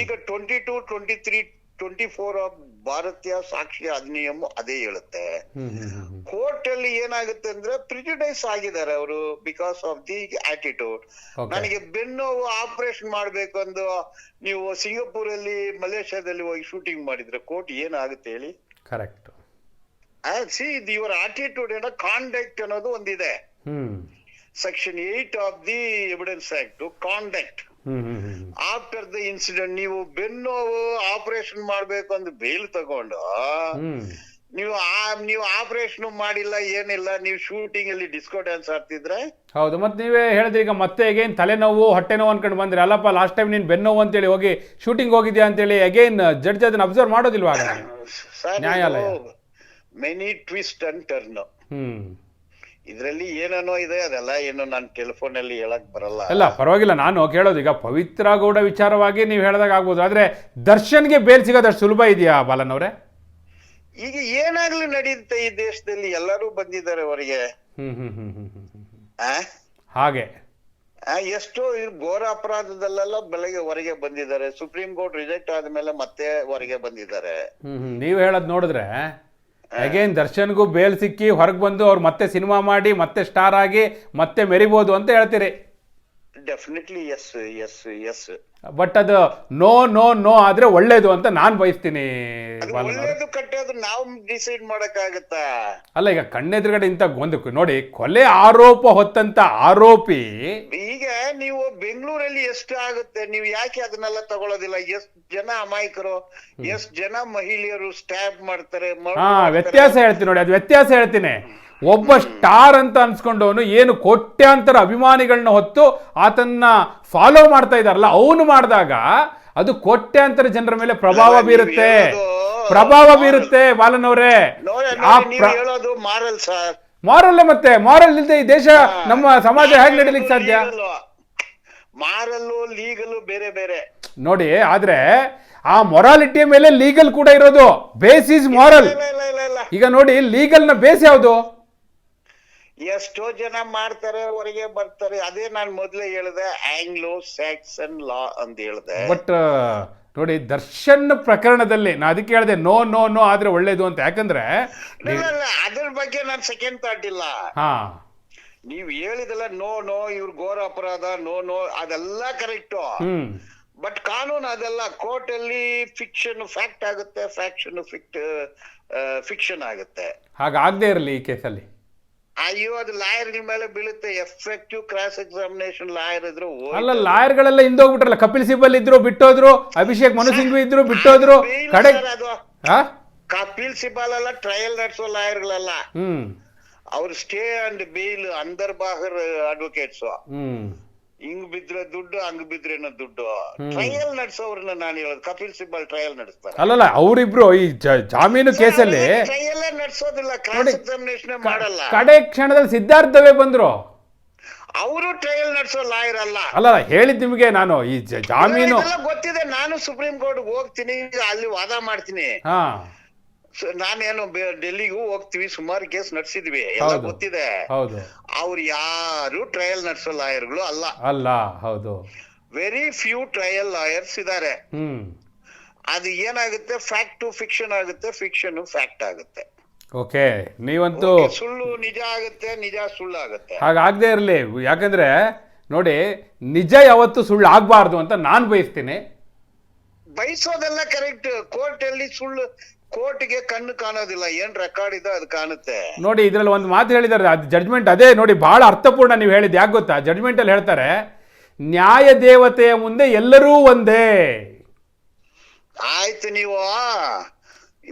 ಈಗ twenty two twenty three twenty four of Bharatiya Sakshya Adhiniyam ಅದೇ ಹೇಳುತ್ತೆ. ಕೋರ್ಟ್ ಅಲ್ಲಿ ಏನಾಗುತ್ತೆ ಅಂದ್ರೆ ಪ್ರಿಜಿಡೈಸ್ ಆಗಿದ್ದಾರೆ ಅವರು ಬಿಕಾಸ್ ಆಫ್ ದಿ ಆಟಿಟ್ಯೂಡ್ ನನಗೆ ಬೆನ್ನು ಆಪರೇಷನ್ ಮಾಡ್ಬೇಕು ಅಂದು ನೀವು ಸಿಂಗಾಪುರ್ ಅಲ್ಲಿ ಮಲೇಷ್ಯಾದಲ್ಲಿ ಹೋಗಿ ಶೂಟಿಂಗ್ ಮಾಡಿದ್ರೆ ಕೋರ್ಟ್ ಏನಾಗುತ್ತೆ ಹೇಳಿ? ಕರೆಕ್ಟ್ ಸಿ ಯುವರ್ ಆಟಿಟ್ಯೂಡ್ ಏನೋ ಕಾಂಡಕ್ಟ್ ಅನ್ನೋದು ಒಂದಿದೆ. Section eight of the evidence act conduct after the incident ನೀವು ಬೆನ್ನು ಆಪರೇಷನ್ ಮಾಡ್ಬೇಕು ಅಂತ ಬೇಲ್ ತಗೊಂಡು ನೀವು ಆ ನೀವು ಆಪರೇಷನ್ ಮಾಡಿಲ್ಲ ಏನಿಲ್ಲ ನೀವು ಶೂಟಿಂಗ್ ಅಲ್ಲಿ ಡಿಸ್ಕೋ ಡ್ಯಾನ್ಸ್ ಆಡ್ತಿದ್ರೆ? ಹೌದು ಮತ್ತೆ ನೀವೇ ಹೇಳಿದ್ರಿ ಈಗ ಮತ್ತೆ ಅಗೇನ್ ತಲೆನೋವು ಹೊಟ್ಟೆ ನೋವು ಅನ್ಕೊಂಡು ಬಂದ್ರೆ ಅಲ್ಲಪ್ಪ ಲಾಸ್ಟ್ ಟೈಮ್ ನೀನ್ ಬೆನ್ನೋವು ಅಂತೇಳಿ ಹೋಗಿ ಶೂಟಿಂಗ್ ಹೋಗಿದ್ಯಾ ಅಂತೇಳಿ ಅಗೇನ್ ಜಡ್ಜ್ ಅದನ್ನ ಅಬ್ಸರ್ವ್ ಮಾಡೋದಿಲ್ವಾ ನ್ಯಾಯಾಲಯ. Many twist and turn hmm. ಇದ್ರಲ್ಲಿ ಏನೇನೋ ಇದೆ ಅದೆಲ್ಲ ಏನು ನಾನು ಟೆಲಿಫೋನ್ ಅಲ್ಲಿ ಹೇಳಕ್ ಬರಲ್ಲ. ಅಲ್ಲ ಪರವಾಗಿಲ್ಲ ನಾನು ಕೇಳೋದು ಈಗ ಪವಿತ್ರ ಗೌಡ ವಿಚಾರವಾಗಿ ನೀವು ಹೇಳಿದಾಗ ಆಗ್ಬೋದು ಆದ್ರೆ ದರ್ಶನ್ಗೆ ಬೇಲ್ ಸಿಗೋದಷ್ಟು ಸುಲಭ ಇದೆಯಾ ಬಾಲನ್ ಅವರೇ? ಈಗ ಏನಾಗ್ಲಿ ನಡೆಯುತ್ತೆ ಈ ದೇಶದಲ್ಲಿ ಎಲ್ಲರೂ ಬಂದಿದ್ದಾರೆ ಅವರಿಗೆ. ಹ್ಮ್ ಹ್ಮ್ ಹ್ಮ್ ಹ್ಮ್ ಹ್ಮ್ ಹ್ಮ್. ಆ? ಹಾಗೆ. ಆ, ಎಷ್ಟೋ ಈ ಘೋರ ಅಪರಾಧದಲ್ಲೆಲ್ಲ ಬೆಳಗ್ಗೆ ಹೊರಗೆ ಬಂದಿದ್ದಾರೆ. ಸುಪ್ರೀಂ ಕೋರ್ಟ್ ರಿಜೆಕ್ಟ್ ಆದ್ಮೇಲೆ ಮತ್ತೆ ಹೊರಗೆ ಬಂದಿದ್ದಾರೆ. ಹ್ಮ್ ಹ್ಮ್ ನೀವು ಹೇಳೋದು ನೋಡಿದ್ರೆ ಅಗೇನ್ ದರ್ಶನ್ಗೂ ಬೇಲ್ ಸಿಕ್ಕಿ ಹೊರಗೆ ಬಂದು ಅವ್ರು ಮತ್ತೆ ಸಿನಿಮಾ ಮಾಡಿ, ಮತ್ತೆ ಸ್ಟಾರ್ ಆಗಿ, ಮತ್ತೆ ಮೆರಿಬೋದು ಅಂತ ಹೇಳ್ತೀರಿ. Definitely yes yes yes but ಅದು ನೋ ನೋ ನೋ ಆದ್ರೆ ಒಳ್ಳೇದು ಅಂತ ನಾನ್ ಬಯಸ್ತೀನಿ. ಒಳ್ಳೇದು ಕೆಟ್ಟದ್ದು ನಾವು ಡಿಸೈಡ್ ಮಾಡಕ್ ಆಗತ್ತಾ ಅಲ್ಲ ಈಗ ಕಣ್ಣೆದುರುಗಡೆ ಇಂತ ಒಂದು ನೋಡಿ ಕೊಲೆ ಆರೋಪ ಹೊತ್ತಂತ ಆರೋಪಿ ಈಗ ನೀವು ಬೆಂಗಳೂರಲ್ಲಿ ಎಷ್ಟು ಆಗುತ್ತೆ? ನೀವು ಯಾಕೆ ಅದನ್ನೆಲ್ಲ ತಗೊಳ್ಳೋದಿಲ್ಲ? ಎಷ್ಟು ಜನ ಅಮಾಯಕರು? ಎಷ್ಟು ಜನ ಮಹಿಳೆಯರು ಸ್ಟ್ಯಾಬ್ ಮಾಡ್ತಾರೆ ಹಾ ಮಾಡ್ತಾರೆ. ವ್ಯತ್ಯಾಸ ಹೇಳ್ತೀನಿ ನೋಡಿ ಅದು ವ್ಯತ್ಯಾಸ ಹೇಳ್ತೀನಿ. ಒಬ್ಬ ಸ್ಟಾರ್ ಅಂತ ಅನ್ಸ್ಕೊಂಡವನು ಏನು ಕೋಟ್ಯಾಂತರ ಅಭಿಮಾನಿಗಳನ್ನ ಹೊತ್ತು ಆತನ್ನ ಫಾಲೋ ಮಾಡ್ತಾ ಇದಾರಲ್ಲ ಅವನು ಮಾಡಿದಾಗ ಅದು ಕೋಟ್ಯಾಂತರ ಜನರ ಮೇಲೆ ಪ್ರಭಾವ ಬೀರುತ್ತೆ. ಪ್ರಭಾವ ಬೀರುತ್ತೆ ಬಾಲನವರೇ. ಅವರೇ ಮಾರಲ್ ಮಾರಲ್ಲ ಮತ್ತೆ ಮಾರಲ್ ಇಲ್ಲದೆ ಈ ದೇಶ ನಮ್ಮ ಸಮಾಜ ಹೇಗೆ ನಡೀಲಿಕ್ಕೆ ಸಾಧ್ಯ? ಮಾರಲ್ಲು ಲೀಗಲು ಬೇರೆ ಬೇರೆ. ನೋಡಿ ಆದ್ರೆ ಆ ಮೊರಾಲಿಟಿಯ ಮೇಲೆ ಲೀಗಲ್ ಕೂಡ ಇರೋದು. ಬೇಸ್ ಈಸ್ ಮಾರಲ್ ಈಗ ನೋಡಿ ಲೀಗಲ್ನ ಬೇಸ್ ಯಾವುದು? ಎಷ್ಟೋ ಜನ ಮಾಡ್ತಾರೆ ಹೊರಗೆ ಬರ್ತಾರೆ. ಅದೇ ನಾನು ಮೊದ್ಲೇ ಹೇಳಿದೆ ಆಂಗ್ಲೋ ಸ್ಯಾಕ್ಸನ್ ಲಾ ಅಂತ ಹೇಳಿದೆ. ಬಟ್ ನೋಡಿ ದರ್ಶನ್ ಪ್ರಕರಣದಲ್ಲಿ ನಾ ಅದಕ್ಕೆ ಹೇಳಿದೆ ನೋ ನೋ ನೋ ಆದ್ರೆ ಒಳ್ಳೇದು ಅಂತ. ಯಾಕಂದ್ರೆ ಅದ್ರ ಬಗ್ಗೆ ನಾನು ಸೆಕೆಂಡ್ ಥಾಟ್ ಇಲ್ಲ. ಹಾ. ನೀವ್ ಹೇಳಿದಲ್ಲ ನೋ ನೋ ಇವ್ರ ಘೋರ ಅಪರಾಧ ನೋ ನೋ ಅದೆಲ್ಲ ಕರೆಕ್ಟ್ ಹ್ಮ್. ಬಟ್ ಕಾನೂನು ಅದೆಲ್ಲ ಕೋರ್ಟ್ ಅಲ್ಲಿ ಫಿಕ್ಷನ್ ಫ್ಯಾಕ್ಟ್ ಆಗುತ್ತೆ ಫ್ಯಾಕ್ಷನ್ ಫಿಕ್ಟ್ ಫಿಕ್ಷನ್ ಆಗುತ್ತೆ. ಹಾಗಾಗದೇ ಇರಲಿ ಈ ಕೇಸಲ್ಲಿ ಅಯ್ಯೋ ಅದು ಲಾಯರ್ ಮೇಲೆ ಬೀಳುತ್ತೆ. ಎಫೆಕ್ಟಿವ್ ಕ್ರಾಸ್ ಎಕ್ಸಾಮಿನೇಷನ್ ಲಾಯರ್ ಇದ್ರು ಅಲ್ಲ ಲಾಯರ್ಗಳೆಲ್ಲ ಹಿಂದೋಗ್ಬಿಟ್ರಲ್ಲ. ಕಪಿಲ್ ಸಿಬಲ್ ಇದ್ರು ಬಿಟ್ಟೋದ್ರು ಅಭಿಷೇಕ್ ಮನು ಸಿಂಘ್ವಿ ಇದ್ರು ಬಿಟ್ಟೋದ್ರು ಕಡೆ ಕಪಿಲ್ ಸಿಬಲ್ ಅಲ್ಲ ಟ್ರಯಲ್ ನಡೆಸೋ ಲಾಯರ್ಗಳಲ್ಲ. ಹ್ಮ್. ಅವ್ರು ಸ್ಟೇ ಅಂಡ್ ಬೀಲ್ ಅಂದರ್ ಬಾಹರ್ ಅಡ್ವೊಕೇಟ್ಸ್ ಹ್ಮ್. ಹಿಂಗ್ ಬಿದ್ರೆ ದುಡ್ಡು ಹಂಗ್ ಬಿದ್ರೇನ ದುಡ್ಡು. ಟ್ರಯಲ್ ನಡೆಸೋರ್ನ ನಾನು ಹೇಳೋದು. ಕಪಿಲ್ ಸಿಬಲ್ ಟ್ರಯಲ್ ನಡೆಸ್ತಾರೆ. ಅಲ್ಲಲ್ಲ ಅವರಿಬ್ರು ಈ ಜ- ಜಾಮೀನು ಕೇಸಲ್ಲಿ ಟ್ರಯಲ್ ನಡೆಸೋದಿಲ್ಲ. ಕ್ರಾಸ್ ಎಕ್ಸಾಮಿನೇಷನ್ ಮಾಡಲ್ಲ. ಕಡೆ ಕ್ಷಣದಲ್ಲಿ ಸಿದ್ಧಾರ್ಥವೇ ಬಂದ್ರು. ಅವರು ಟ್ರಯಲ್ ನಡೆಸೋ ಲಾಯರ್ ಅಲ್ಲ. ಅಲ್ಲ ಹೇಳಿದ್ ನಿಮಗೆ ನಾನು ಈ ಜ- ಜಾಮೀನು ಇದೆಲ್ಲ ಗೊತ್ತಿದೆ. ನಾನು ಸುಪ್ರೀಂ ಕೋರ್ಟ್ ಹೋಗ್ತೀನಿ ಅಲ್ಲಿ ವಾದ ಮಾಡ್ತೀನಿ. ಹಾ. ನಾನೇನು ಡೆಲ್ಲಿಗೂ ಹೋಗ್ತೀವಿ ಸುಮಾರು ಕೇಸ್ ನಡೆಸಿದ್ವಿ ಎಲ್ಲ ಗೊತ್ತಿದೆ. ಅವ್ರು ಯಾರು ಟ್ರಯಲ್ ನಡೆಸೋ ಲಾಯರ್ಗಳು ಅಲ್ಲ. ಅಲ್ಲ ಹೌದು. ವೆರಿ ಫ್ಯೂ ಟ್ರಯಲ್ ಲಾಯರ್ಸ್ ಇದಾರೆ ಹ್ಮ್. ಅದು ಏನಾಗುತ್ತೆ? ಫ್ಯಾಕ್ಟ್ ಟು ಫಿಕ್ಷನ್ ಆಗುತ್ತೆ ಫಿಕ್ಷನ್ ಫ್ಯಾಕ್ಟ್ ಆಗುತ್ತೆ. ಓಕೆ ನೀವಂತೂ ಸುಳ್ಳು ನಿಜ ಆಗುತ್ತೆ ನಿಜ ಸುಳ್ಳು ಆಗುತ್ತೆ. ಹಾಗಾಗದೇ ಇರಲಿ. ಯಾಕಂದ್ರೆ ನೋಡಿ ನಿಜ ಯಾವತ್ತು ಸುಳ್ಳು ಆಗಬಾರ್ದು ಅಂತ ನಾನು ಬಯಸ್ತೀನಿ. ಬಯಸೋದೆಲ್ಲ ಕರೆಕ್ಟ್ ಕೋರ್ಟ್ ಅಲ್ಲಿ ಸುಳ್ಳು ಕೋರ್ಟ್ಗೆ ಕಣ್ಣು ಕಾಣೋದಿಲ್ಲ ಏನ್ ರೆಕಾರ್ಡ್ ಇದೆ ಅದು ಕಾಣುತ್ತೆ. ನೋಡಿ ಇದ್ರಲ್ಲಿ ಒಂದು ಮಾತು ಹೇಳಿದ್ದಾರೆ ಅದು ಜಡ್ಜ್ಮೆಂಟ್ ಅದೇ ನೋಡಿ ಬಹಳ ಅರ್ಥಪೂರ್ಣ ನೀವು ಹೇಳಿದ್ ಯಾಕೆ ಗೊತ್ತಾ? ಜಡ್ಜ್ಮೆಂಟಲ್ಲಿ ಹೇಳ್ತಾರೆ ನ್ಯಾಯ ದೇವತೆಯ ಮುಂದೆ ಎಲ್ಲರೂ ಒಂದೇ. ಆಯ್ತು ನೀವು.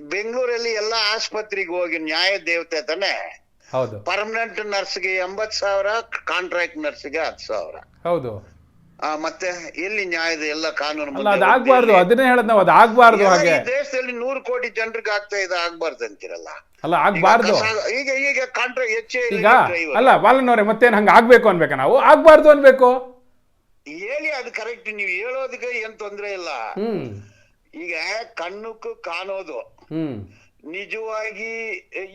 ಬೆಂಗಳೂರಲ್ಲಿ ಎಲ್ಲಾ ಆಸ್ಪತ್ರೆಗೆ ಹೋಗಿ ನ್ಯಾಯ ದೇವತೆ ತಾನೆ? ಹೌದು. ಪರ್ಮನೆಂಟ್ ನರ್ಸ್ಗೆ ಎಂಬತ್ ಸಾವಿರ ಕಾಂಟ್ರಾಕ್ಟ್ ನರ್ಸ್ಗೆ ಹತ್ತು ಸಾವಿರ. ಹೌದು. ಮತ್ತೆ ಎಲ್ಲಿ ನ್ಯಾಯದ ಎಲ್ಲ ಕಾನೂನು ಅದಾಗಬಾರ್ದು ಅದನ್ನೇ ಹೇಳದ್ ನಾವು ಅದಾಗಬಾರ್ದು ಹಾಗೆ. ದೇಶದಲ್ಲಿ ನೂರು ಕೋಟಿ ಜನರಿಗೆ ಆಗ್ತಾ ಇದೆ ಆಗ್ಬಾರ್ದು ಅಂತಿರಲ್ಲ. ಅಲ್ಲ ಆಗ್ಬಾರ್ದು. ಈಗ ಈಗ ಕಾಂಟ್ರಾಕ್ಟ್ ಹೆಚ್ಚೆ ಈಗ ಅಲ್ಲ ಬಾಲನವ್ರೆ ಮತ್ತೇನ್ ಹಂಗ ಆಗ್ಬೇಕು ಅನ್ಬೇಕಾ ನಾವು? ಆಗ್ಬಾರ್ದು ಅನ್ಬೇಕು. ಹೇಳಿ ಅದು ಕರೆಕ್ಟ್ ನೀವು ಹೇಳೋದಕ್ಕೆ ಏನ್ ತೊಂದ್ರೆ ಇಲ್ಲ. ಈಗ ಕಣ್ಣಕ್ಕೂ ಕಾಣೋದು. ಹ್ಮ್. ನಿಜವಾಗಿ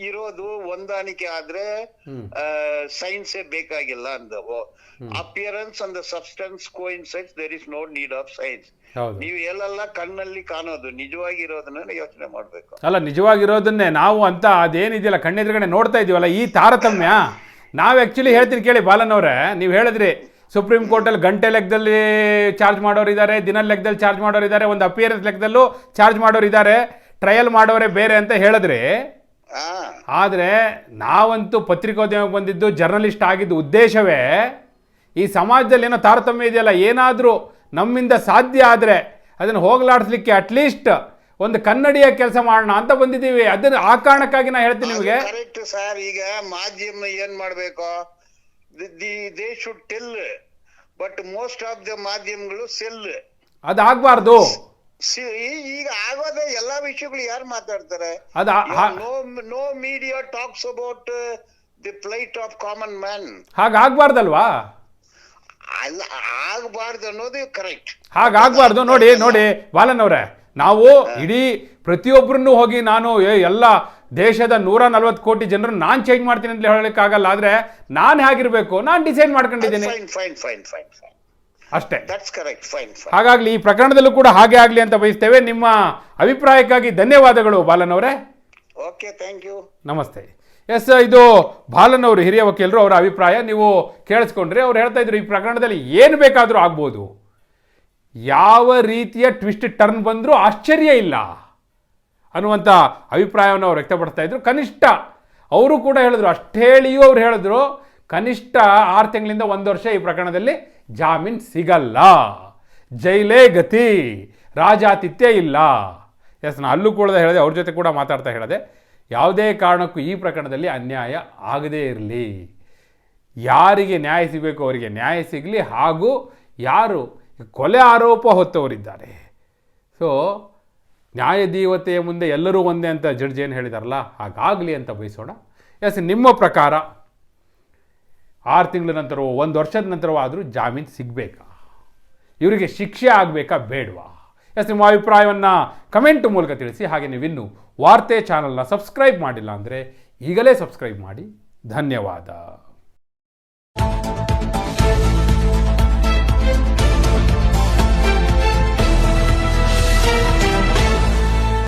ಇರೋದು ಹೊಂದಾಣಿಕೆ ಆದ್ರೆ ಸೈನ್ಸ್ ಸೈನ್ಸೇ ಬೇಕಾಗಿಲ್ಲ ಅಂದವು. Appearance and substance coincides there is no need of science ನೀವು ಎಲ್ಲೆಲ್ಲ ಕಣ್ಣಲ್ಲಿ ಕಾಣೋದು ನಿಜವಾಗಿ ಇರೋದನ್ನ ಯೋಚನೆ ಮಾಡ್ಬೇಕು. ಅಲ್ಲ ನಿಜವಾಗಿರೋದನ್ನೇ ನಾವು ಅಂತ ಅದೇನಿದೆಯಲ್ಲ ಕಣ್ಣೆದುರುಗಡೆ ನೋಡ್ತಾ ಇದೀವಲ್ಲ ಈ ತಾರತಮ್ಯ? ನಾವು ಆ್ಯಕ್ಚುಲಿ ಹೇಳ್ತೀನಿ ಕೇಳಿ ಬಾಲನವ್ರೆ ನೀವು ಹೇಳಿದ್ರಿ ಸುಪ್ರೀಂ ಕೋರ್ಟಲ್ಲಿ ಗಂಟೆ ಲೆಕ್ಕದಲ್ಲಿ ಚಾರ್ಜ್ ಮಾಡೋರು ಇದ್ದಾರೆ ದಿನ ಲೆಕ್ಕದಲ್ಲಿ ಚಾರ್ಜ್ ಮಾಡೋರು ಇದ್ದಾರೆ ಒಂದು ಅಪಿಯರೆನ್ಸ್ ಲೆಕ್ಕದಲ್ಲೂ ಚಾರ್ಜ್ ಮಾಡೋರು ಇದ್ದಾರೆ ಟ್ರಯಲ್ ಮಾಡೋರೆ ಬೇರೆ ಅಂತ ಹೇಳಿದ್ರಿ ಆದರೆ ನಾವಂತೂ ಪತ್ರಿಕೋದ್ಯಮಕ್ಕೆ ಬಂದಿದ್ದು ಜರ್ನಲಿಸ್ಟ್ ಆಗಿದ್ದು ಉದ್ದೇಶವೇ ಈ ಸಮಾಜದಲ್ಲಿ ಏನೋ ತಾರತಮ್ಯ ಇದೆಯಲ್ಲ ಏನಾದರೂ ನಮ್ಮಿಂದ ಸಾಧ್ಯ ಆದರೆ ಅದನ್ನು ಹೋಗಲಾಡಿಸ್ಲಿಕ್ಕೆ ಅಟ್ಲೀಸ್ಟ್ ಒಂದು ಕನ್ನಡಿಯ ಕೆಲಸ ಮಾಡೋಣ ಅಂತ ಬಂದಿದ್ದೀವಿ. ಅದನ್ನ ಆ ಕಾರಣಕ್ಕಾಗಿ ನಾ ಹೇಳ್ತೀನಿ ನಿಮಗೆ. ಕರೆಕ್ಟ್ ಸರ್ ಈಗ ಮಾಧ್ಯಮ ಏನ್ ಮಾಡಬೇಕು? The they should tell but most of the ಮಾಧ್ಯಮಗಳು ಸೆಲ್ ಅದಾಗಬಾರ್ದು. ಈಗ ಆಗೋದೇ ಎಲ್ಲಾ ವಿಷಯಗಳು ಯಾರು ಮಾತಾಡ್ತಾರೆ? No no media talks about the flight of common man ಹಾಗಾಗ್ಬಾರ್ದಲ್ವಾ? ಅಲ್ಲ ಆಗಬಾರ್ದು ಅನ್ನೋದು ಕರೆಕ್ಟ್ ಹಾಗಾಗ್ಬಾರ್ದು. ನೋಡಿ ನೋಡಿ ಬಾಲನ್ ಅವರೇ ನಾವು ಇಡೀ ಪ್ರತಿಯೊಬ್ಬರನ್ನು ಹೋಗಿ ನಾನು ಎಲ್ಲ ದೇಶದ ನೂರ ನಲ್ವತ್ತು ಕೋಟಿ ಜನರನ್ನು ನಾನು ಚೇಂಜ್ ಮಾಡ್ತೀನಿ ಅಂತ ಆಗಲ್ಲ ಆದರೆ ನಾನು ಹೇಗಿರಬೇಕು? ನಾನು ಡಿಸೈಡ್ ಮಾಡ್ಕೊಂಡಿದ್ದೀನಿ. ಫೈನ್ ಫೈನ್ ಫೈನ್ ಫೈನ್ ಅಷ್ಟೇ. ದಟ್ಸ್ ಕರೆಕ್ಟ್ ಫೈನ್ ಫೈನ್ ಹಾಗಾಗ್ಲಿ ಈ ಪ್ರಕರಣದಲ್ಲೂ ಕೂಡ ಹಾಗೆ ಆಗಲಿ ಅಂತ ಬಯಸ್ತೇವೆ. ನಿಮ್ಮ ಅಭಿಪ್ರಾಯಕ್ಕಾಗಿ ಧನ್ಯವಾದಗಳು ಬಾಲನ್ ಅವರೇ. ಓಕೆ ಥ್ಯಾಂಕ್ ಯು ನಮಸ್ತೆ. ಎಸ್ ಇದು ಬಾಲನ್ ಅವರು ಹಿರಿಯ ವಕೀಲರು ಅವರ ಅಭಿಪ್ರಾಯ. ನೀವು ಕೇಳಿಸ್ಕೊಂಡ್ರೆ ಅವ್ರು ಹೇಳ್ತಾ ಇದ್ರು ಈ ಪ್ರಕರಣದಲ್ಲಿ ಏನು ಬೇಕಾದರೂ ಆಗ್ಬೋದು. ಯಾವ ರೀತಿಯ ಟ್ವಿಸ್ಟ್ ಟರ್ನ್ ಬಂದರೂ ಆಶ್ಚರ್ಯ ಇಲ್ಲ ಅನ್ನುವಂಥ ಅಭಿಪ್ರಾಯವನ್ನು ಅವ್ರು ವ್ಯಕ್ತಪಡಿಸ್ತಾ ಇದ್ರು. ಕನಿಷ್ಠ ಅವರು ಕೂಡ ಹೇಳಿದ್ರು ಅಷ್ಟೇಳಿಯೂ ಅವ್ರು ಹೇಳಿದ್ರು. ಕನಿಷ್ಠ ಆರು ತಿಂಗಳಿಂದ ಒಂದು ವರ್ಷ ಈ ಪ್ರಕರಣದಲ್ಲಿ ಜಾಮೀನು ಸಿಗಲ್ಲ. ಜೈಲೇ ಗತಿ. ರಾಜಾತಿಥ್ಯ ಇಲ್ಲ. ಎಸ್ ನಾನು ಅಲ್ಲೂ ಕೂಡ ಹೇಳಿದೆ, ಅವ್ರ ಜೊತೆ ಕೂಡ ಮಾತಾಡ್ತಾ ಹೇಳಿದೆ. ಯಾವುದೇ ಕಾರಣಕ್ಕೂ ಈ ಪ್ರಕರಣದಲ್ಲಿ ಅನ್ಯಾಯ ಆಗದೇ ಇರಲಿ. ಯಾರಿಗೆ ನ್ಯಾಯ ಸಿಗಬೇಕು ಅವರಿಗೆ ನ್ಯಾಯ ಸಿಗಲಿ, ಹಾಗೂ ಯಾರು ಕೊಲೆ ಆರೋಪ ಹೊತ್ತವರಿದ್ದಾರೆ. ಸೊ ನ್ಯಾಯದೇವತೆಯ ಮುಂದೆ ಎಲ್ಲರೂ ಒಂದೇ ಅಂತ ಜಡ್ಜ್ ಏನು ಹೇಳಿದಾರಲ್ಲ, ಹಾಗಾಗಲಿ ಅಂತ ಬಯಸೋಣ. ಎಸ್, ನಿಮ್ಮ ಪ್ರಕಾರ ಆರು ತಿಂಗಳ ನಂತರವೋ, ಒಂದು ವರ್ಷದ ನಂತರವೋ ಆದರೂ ಜಾಮೀನು ಸಿಗಬೇಕಾ? ಇವರಿಗೆ ಶಿಕ್ಷೆ ಆಗಬೇಕಾ ಬೇಡವಾ? ಎಸ್, ನಿಮ್ಮ ಅಭಿಪ್ರಾಯವನ್ನು ಕಮೆಂಟ್ ಮೂಲಕ ತಿಳಿಸಿ. ಹಾಗೆ ನೀವಿನ್ನೂ ವಾರ್ತೆ ಚಾನಲ್ನ ಸಬ್ಸ್ಕ್ರೈಬ್ ಮಾಡಿಲ್ಲ ಅಂದರೆ ಈಗಲೇ ಸಬ್ಸ್ಕ್ರೈಬ್ ಮಾಡಿ. ಧನ್ಯವಾದ.